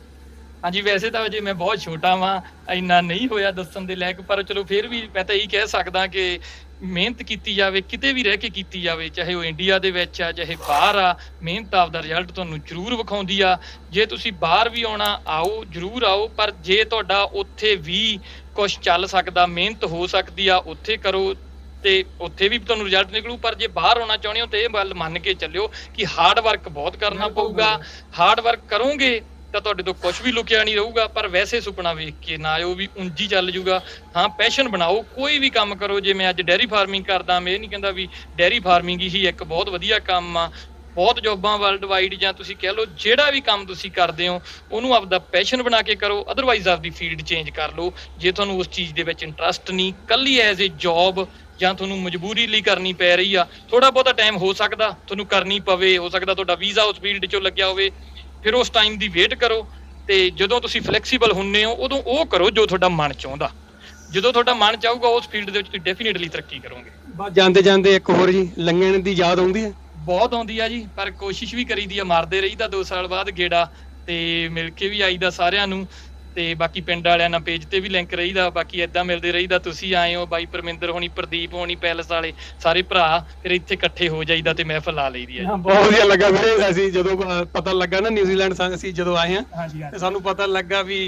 ਹਾਂਜੀ ਵੈਸੇ ਤਾਂ ਅਜੇ ਮੈਂ ਬਹੁਤ ਛੋਟਾ ਵਾਂ ਇੰਨਾ ਨਹੀਂ ਹੋਇਆ ਦੱਸਣ ਦੇ ਲਾਇਕ ਪਰ ਚਲੋ ਫਿਰ ਵੀ ਮੈਂ ਤਾਂ ਇਹੀ ਕਹਿ ਸਕਦਾ ਕਿ ਮਿਹਨਤ ਕੀਤੀ ਜਾਵੇ ਕਿਤੇ ਵੀ ਰਹਿ ਕੇ ਕੀਤੀ ਜਾਵੇ ਚਾਹੇ ਉਹ ਇੰਡੀਆ ਦੇ ਵਿੱਚ ਆ ਚਾਹੇ ਬਾਹਰ ਆ ਮਿਹਨਤ ਆਪਦਾ ਰਿਜ਼ਲਟ ਤੁਹਾਨੂੰ ਜ਼ਰੂਰ ਵਿਖਾਉਂਦੀ ਆ। ਜੇ ਤੁਸੀਂ ਬਾਹਰ ਵੀ ਆਉਣਾ ਆਓ ਜ਼ਰੂਰ ਆਓ ਪਰ ਜੇ ਤੁਹਾਡਾ ਉੱਥੇ ਵੀ ਕੁਝ ਚੱਲ ਸਕਦਾ ਮਿਹਨਤ ਹੋ ਸਕਦੀ ਆ ਉੱਥੇ ਕਰੋ ਤੇ ਉੱਥੇ ਵੀ ਤੁਹਾਨੂੰ ਰਿਜ਼ਲਟ ਨਿਕਲੂ ਪਰ ਜੇ ਬਾਹਰ ਆਉਣਾ ਚਾਹੁੰਦੇ ਹੋ ਤੇ ਇਹ ਗੱਲ ਮੰਨ ਕੇ ਚੱਲਿਓ ਕਿ ਹਾਰਡ ਵਰਕ ਬਹੁਤ ਕਰਨਾ ਪਊਗਾ। ਹਾਰਡ ਵਰਕ ਕਰੋਗੇ ਤਾਂ ਤੁਹਾਡੇ ਤੋਂ ਕੁਝ ਵੀ ਲੁਕਿਆ ਨਹੀਂ ਰਹੂਗਾ, ਪਰ ਵੈਸੇ ਸੁਪਨਾ ਵੇਖ ਕੇ ਨਾ ਆਇਓ ਵੀ ਉਂਝੀ ਚੱਲ ਜੂਗਾ। ਹਾਂ ਪੈਸ਼ਨ ਬਣਾਓ, ਕੋਈ ਵੀ ਕੰਮ ਕਰੋ, ਜੇ ਮੈਂ ਅੱਜ ਡੈਰੀ ਫਾਰਮਿੰਗ ਕਰਦਾ, ਮੈਂ ਇਹ ਨਹੀਂ ਕਹਿੰਦਾ ਵੀ ਡੈਰੀ ਫਾਰਮਿੰਗ ਹੀ ਇੱਕ ਬਹੁਤ ਵਧੀਆ ਕੰਮ ਆ। ਬਹੁਤ ਜੋਬਾਂ ਵਰਲਡ ਵਾਈਡ ਜਾਂ ਤੁਸੀਂ ਕਹਿ ਲਓ ਜਿਹੜਾ ਵੀ ਕੰਮ ਤੁਸੀਂ ਕਰਦੇ ਹੋ, ਉਹਨੂੰ ਆਪਦਾ ਪੈਸ਼ਨ ਬਣਾ ਕੇ ਕਰੋ ਅਦਰਵਾਈਜ਼ ਆਪਦੀ ਫੀਲਡ ਚੇਂਜ ਕਰ ਲਓ। ਜੇ ਤੁਹਾਨੂੰ ਉਸ ਚੀਜ਼ ਦੇ ਵਿੱਚ ਇੰਟਰਸਟ ਨਹੀਂ, ਕੱਲੀ ਐਜ਼ ਅ ਜੌਬ ਜਾਂ ਤੁਹਾਨੂੰ ਮਜਬੂਰੀ ਲਈ ਕਰਨੀ ਪੈ ਰਹੀ ਆ ਥੋੜਾ ਬਹੁਤਾ ਟਾਈਮ ਹੋ ਸਕਦਾ, ਤੁਹਾਨੂੰ ਕਰਨੀ ਪਵੇ, ਹੋ ਸਕਦਾ ਤੁਹਾਡਾ ਵੀਜ਼ਾ ਉਸ ਫੀਲਡ 'ਚੋਂ ਲੱਗਿਆ ਹੋਵੇ। ਫਿਰ ਉਸ ਟਾਈਮ ਦੀ ਵੇਟ ਕਰੋ ਤੇ ਜਦੋਂ ਤੁਸੀਂ ਫਲੈਕਸੀਬਲ ਹੁੰਨੇ ਹੋ ਉਦੋਂ ਉਹ ਕਰੋ ਜੋ ਤੁਹਾਡਾ ਮਨ ਚਾਹੁੰਦਾ। ਜਦੋਂ ਤੁਹਾਡਾ ਮਨ ਚਾਹੂਗਾ ਉਸ ਫੀਲਡ ਦੇ ਵਿੱਚ ਤੁਸੀਂ ਡੈਫੀਨਿਟਲੀ ਤਰੱਕੀ ਕਰੋਗੇ। ਬਸ ਜਾਂਦੇ ਜਾਂਦੇ ਇੱਕ ਹੋਰ ਜੀ ਲੰਘਣ ਦੀ ਯਾਦ ਆਉਂਦੀ ਹੈ? ਬਹੁਤ ਆਉਂਦੀ ਆ ਜੀ ਪਰ ਕੋਸ਼ਿਸ਼ ਵੀ ਕਰੀਦੀ ਆ ਮਾਰਦੇ ਰਹੀਦਾ 2 ਸਾਲ ਬਾਅਦ ਗੇੜਾ ਤੇ ਮਿਲ ਕੇ ਵੀ ਆਈਦਾ ਸਾਰਿਆਂ ਨੂੰ। ਤੇ ਬਾਕੀ ਪਿੰਡ ਵਾਲਿਆਂ ਨਾਲ ਪੇਜ ਤੇ ਵੀ ਲਿੰਕ ਰਹੀਦਾ ਬਾਕੀ ਏਦਾਂ ਮਿਲਦੇ ਰਹੀਦਾ ਤੁਸੀਂ ਆਏ ਹੋ ਬਾਈ ਪਰਮਿੰਦਰ ਹੋਣੀ ਪ੍ਰਦੀਪ ਹੋਣੀ ਪੈਲਸ ਵਾਲੇ ਸਾਰੇ ਭਰਾ ਫਿਰ ਇੱਥੇ ਇਕੱਠੇ ਹੋ ਜਾਈਦਾ ਤੇ ਮਹਿਫਲ ਲਾ ਲਈਦੀ ਜੀ। ਬਹੁਤ ਵਧੀਆ ਲੱਗਾ ਵੀਰੇ ਅਸੀਂ ਜਦੋਂ ਪਤਾ ਲੱਗਾ ਨਾ ਨਿਊਜ਼ੀਲੈਂਡ ਸਾ- ਅਸੀਂ ਜਦੋਂ ਆਏ ਹਾਂ ਤੇ ਸਾਨੂੰ ਪਤਾ ਲੱਗਾ ਵੀ।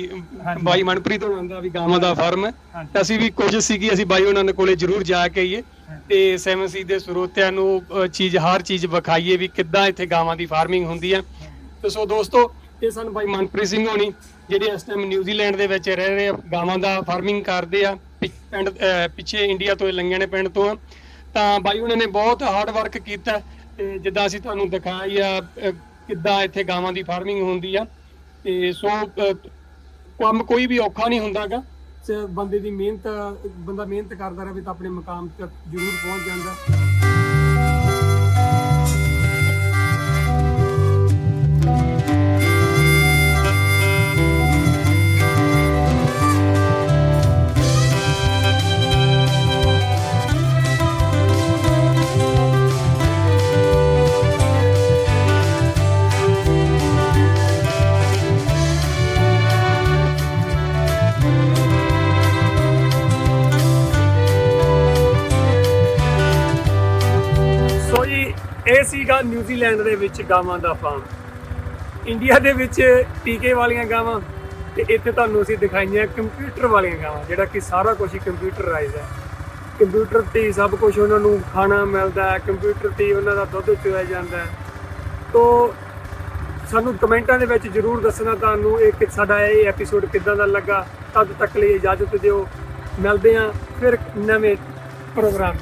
ਬਾਈ ਮਨਪ੍ਰੀਤ ਹੋਣਾ ਦਾ ਵੀ ਗਾਵਾਂ ਦਾ ਫਾਰਮ ਹੈ। ਤੇ ਅਸੀਂ ਵੀ ਕੋਸ਼ਿਸ਼ ਸੀਗੀ ਅਸੀਂ ਬਾਈ ਉਹਨਾਂ ਦੇ ਕੋਲੇ ਜ਼ਰੂਰ ਜਾ ਕੇ ਆਈਏ। ਤੇ ਸੈਵਨ ਸੀ ਦੇ ਸਰੋਤਿਆਂ ਨੂੰ ਚੀਜ਼ ਹਰ ਚੀਜ਼ ਵਿਖਾਈਏ ਵੀ ਕਿੱਦਾਂ ਇੱਥੇ ਗਾਵਾਂ ਦੀ ਫਾਰਮਿੰਗ ਹੁੰਦੀ ਆ ਤੇ ਸੋ ਦੋਸਤੋ ਇਹ ਸਨ ਬਾਈ ਮਨਪ੍ਰੀਤ ਸਿੰਘ ਹੋਣੀ ਜਿਹੜੇ ਇਸ ਟਾਈਮ ਨਿਊਜ਼ੀਲੈਂਡ ਦੇ ਵਿੱਚ ਰਹਿ ਰਹੇ ਆ, ਗਾਵਾਂ ਦਾ ਫਾਰਮਿੰਗ ਕਰਦੇ ਆ ਪਿੰਡ ਪਿੱਛੇ ਇੰਡੀਆ ਤੋਂ ਇਹ ਨੇ ਪਿੰਡ ਤੋਂ। ਆ ਤਾਂ ਬਾਈ ਉਹਨਾਂ ਨੇ ਬਹੁਤ ਹਾਰਡ ਵਰਕ ਕੀਤਾ। ਤੇ ਜਿੱਦਾਂ ਅਸੀਂ ਤੁਹਾਨੂੰ ਦਿਖਾਈ ਆ ਕਿੱਦਾਂ ਇੱਥੇ ਗਾਵਾਂ ਦੀ ਫਾਰਮਿੰਗ ਹੁੰਦੀ ਆ। ਤੇ ਸੋ ਕੰਮ ਕੋਈ ਵੀ ਔਖਾ ਨਹੀਂ ਹੁੰਦਾਗਾ। ਬੰਦੇ ਦੀ ਮਿਹਨਤ, ਬੰਦਾ ਮਿਹਨਤ ਕਰਦਾ ਰਹੇ ਤਾਂ ਆਪਣੇ ਮਕਾਮ ਤੱਕ ਜ਼ਰੂਰ ਪਹੁੰਚ ਜਾਂਦਾ। ਸੀਗਾ ਨਿਊਜ਼ੀਲੈਂਡ ਦੇ ਵਿੱਚ ਗਾਵਾਂ ਦਾ ਫਾਰਮ ਇੰਡੀਆ ਦੇ ਵਿੱਚ ਟੀਕੇ ਵਾਲੀਆਂ ਗਾਵਾਂ ਤੇ ਇੱਥੇ ਤੁਹਾਨੂੰ ਅਸੀਂ ਦਿਖਾਈਆਂ ਕੰਪਿਊਟਰ ਵਾਲੀਆਂ ਗਾਵਾਂ, ਜਿਹੜਾ ਕਿ ਸਾਰਾ ਕੁਝ ਹੀ ਕੰਪਿਊਟਰਾਈਜ਼ ਹੈ। ਕੰਪਿਊਟਰ ਤੇ ਹੀ ਸਭ ਕੁਝ ਉਹਨਾਂ ਨੂੰ ਖਾਣਾ ਮਿਲਦਾ ਹੈ, ਕੰਪਿਊਟਰ ਤੇ ਹੀ ਉਹਨਾਂ ਦਾ ਦੁੱਧ ਚੋਇਆ ਜਾਂਦਾ ਹੈ। ਤੋ ਸਾਨੂੰ ਕਮੈਂਟਾਂ ਦੇ ਵਿੱਚ ਜਰੂਰ ਦੱਸਣਾ ਤੁਹਾਨੂੰ ਇਹ ਕਿ ਸਾਡਾ ਇਹ ਐਪੀਸੋਡ ਕਿੱਦਾਂ ਦਾ ਲੱਗਾ। ਤਦ ਤੱਕ ਲਈ ਇਜਾਜ਼ਤ ਦਿਓ। ਮਿਲਦੇ ਹਾਂ ਫਿਰ ਨਵੇਂ ਪ੍ਰੋਗਰਾਮ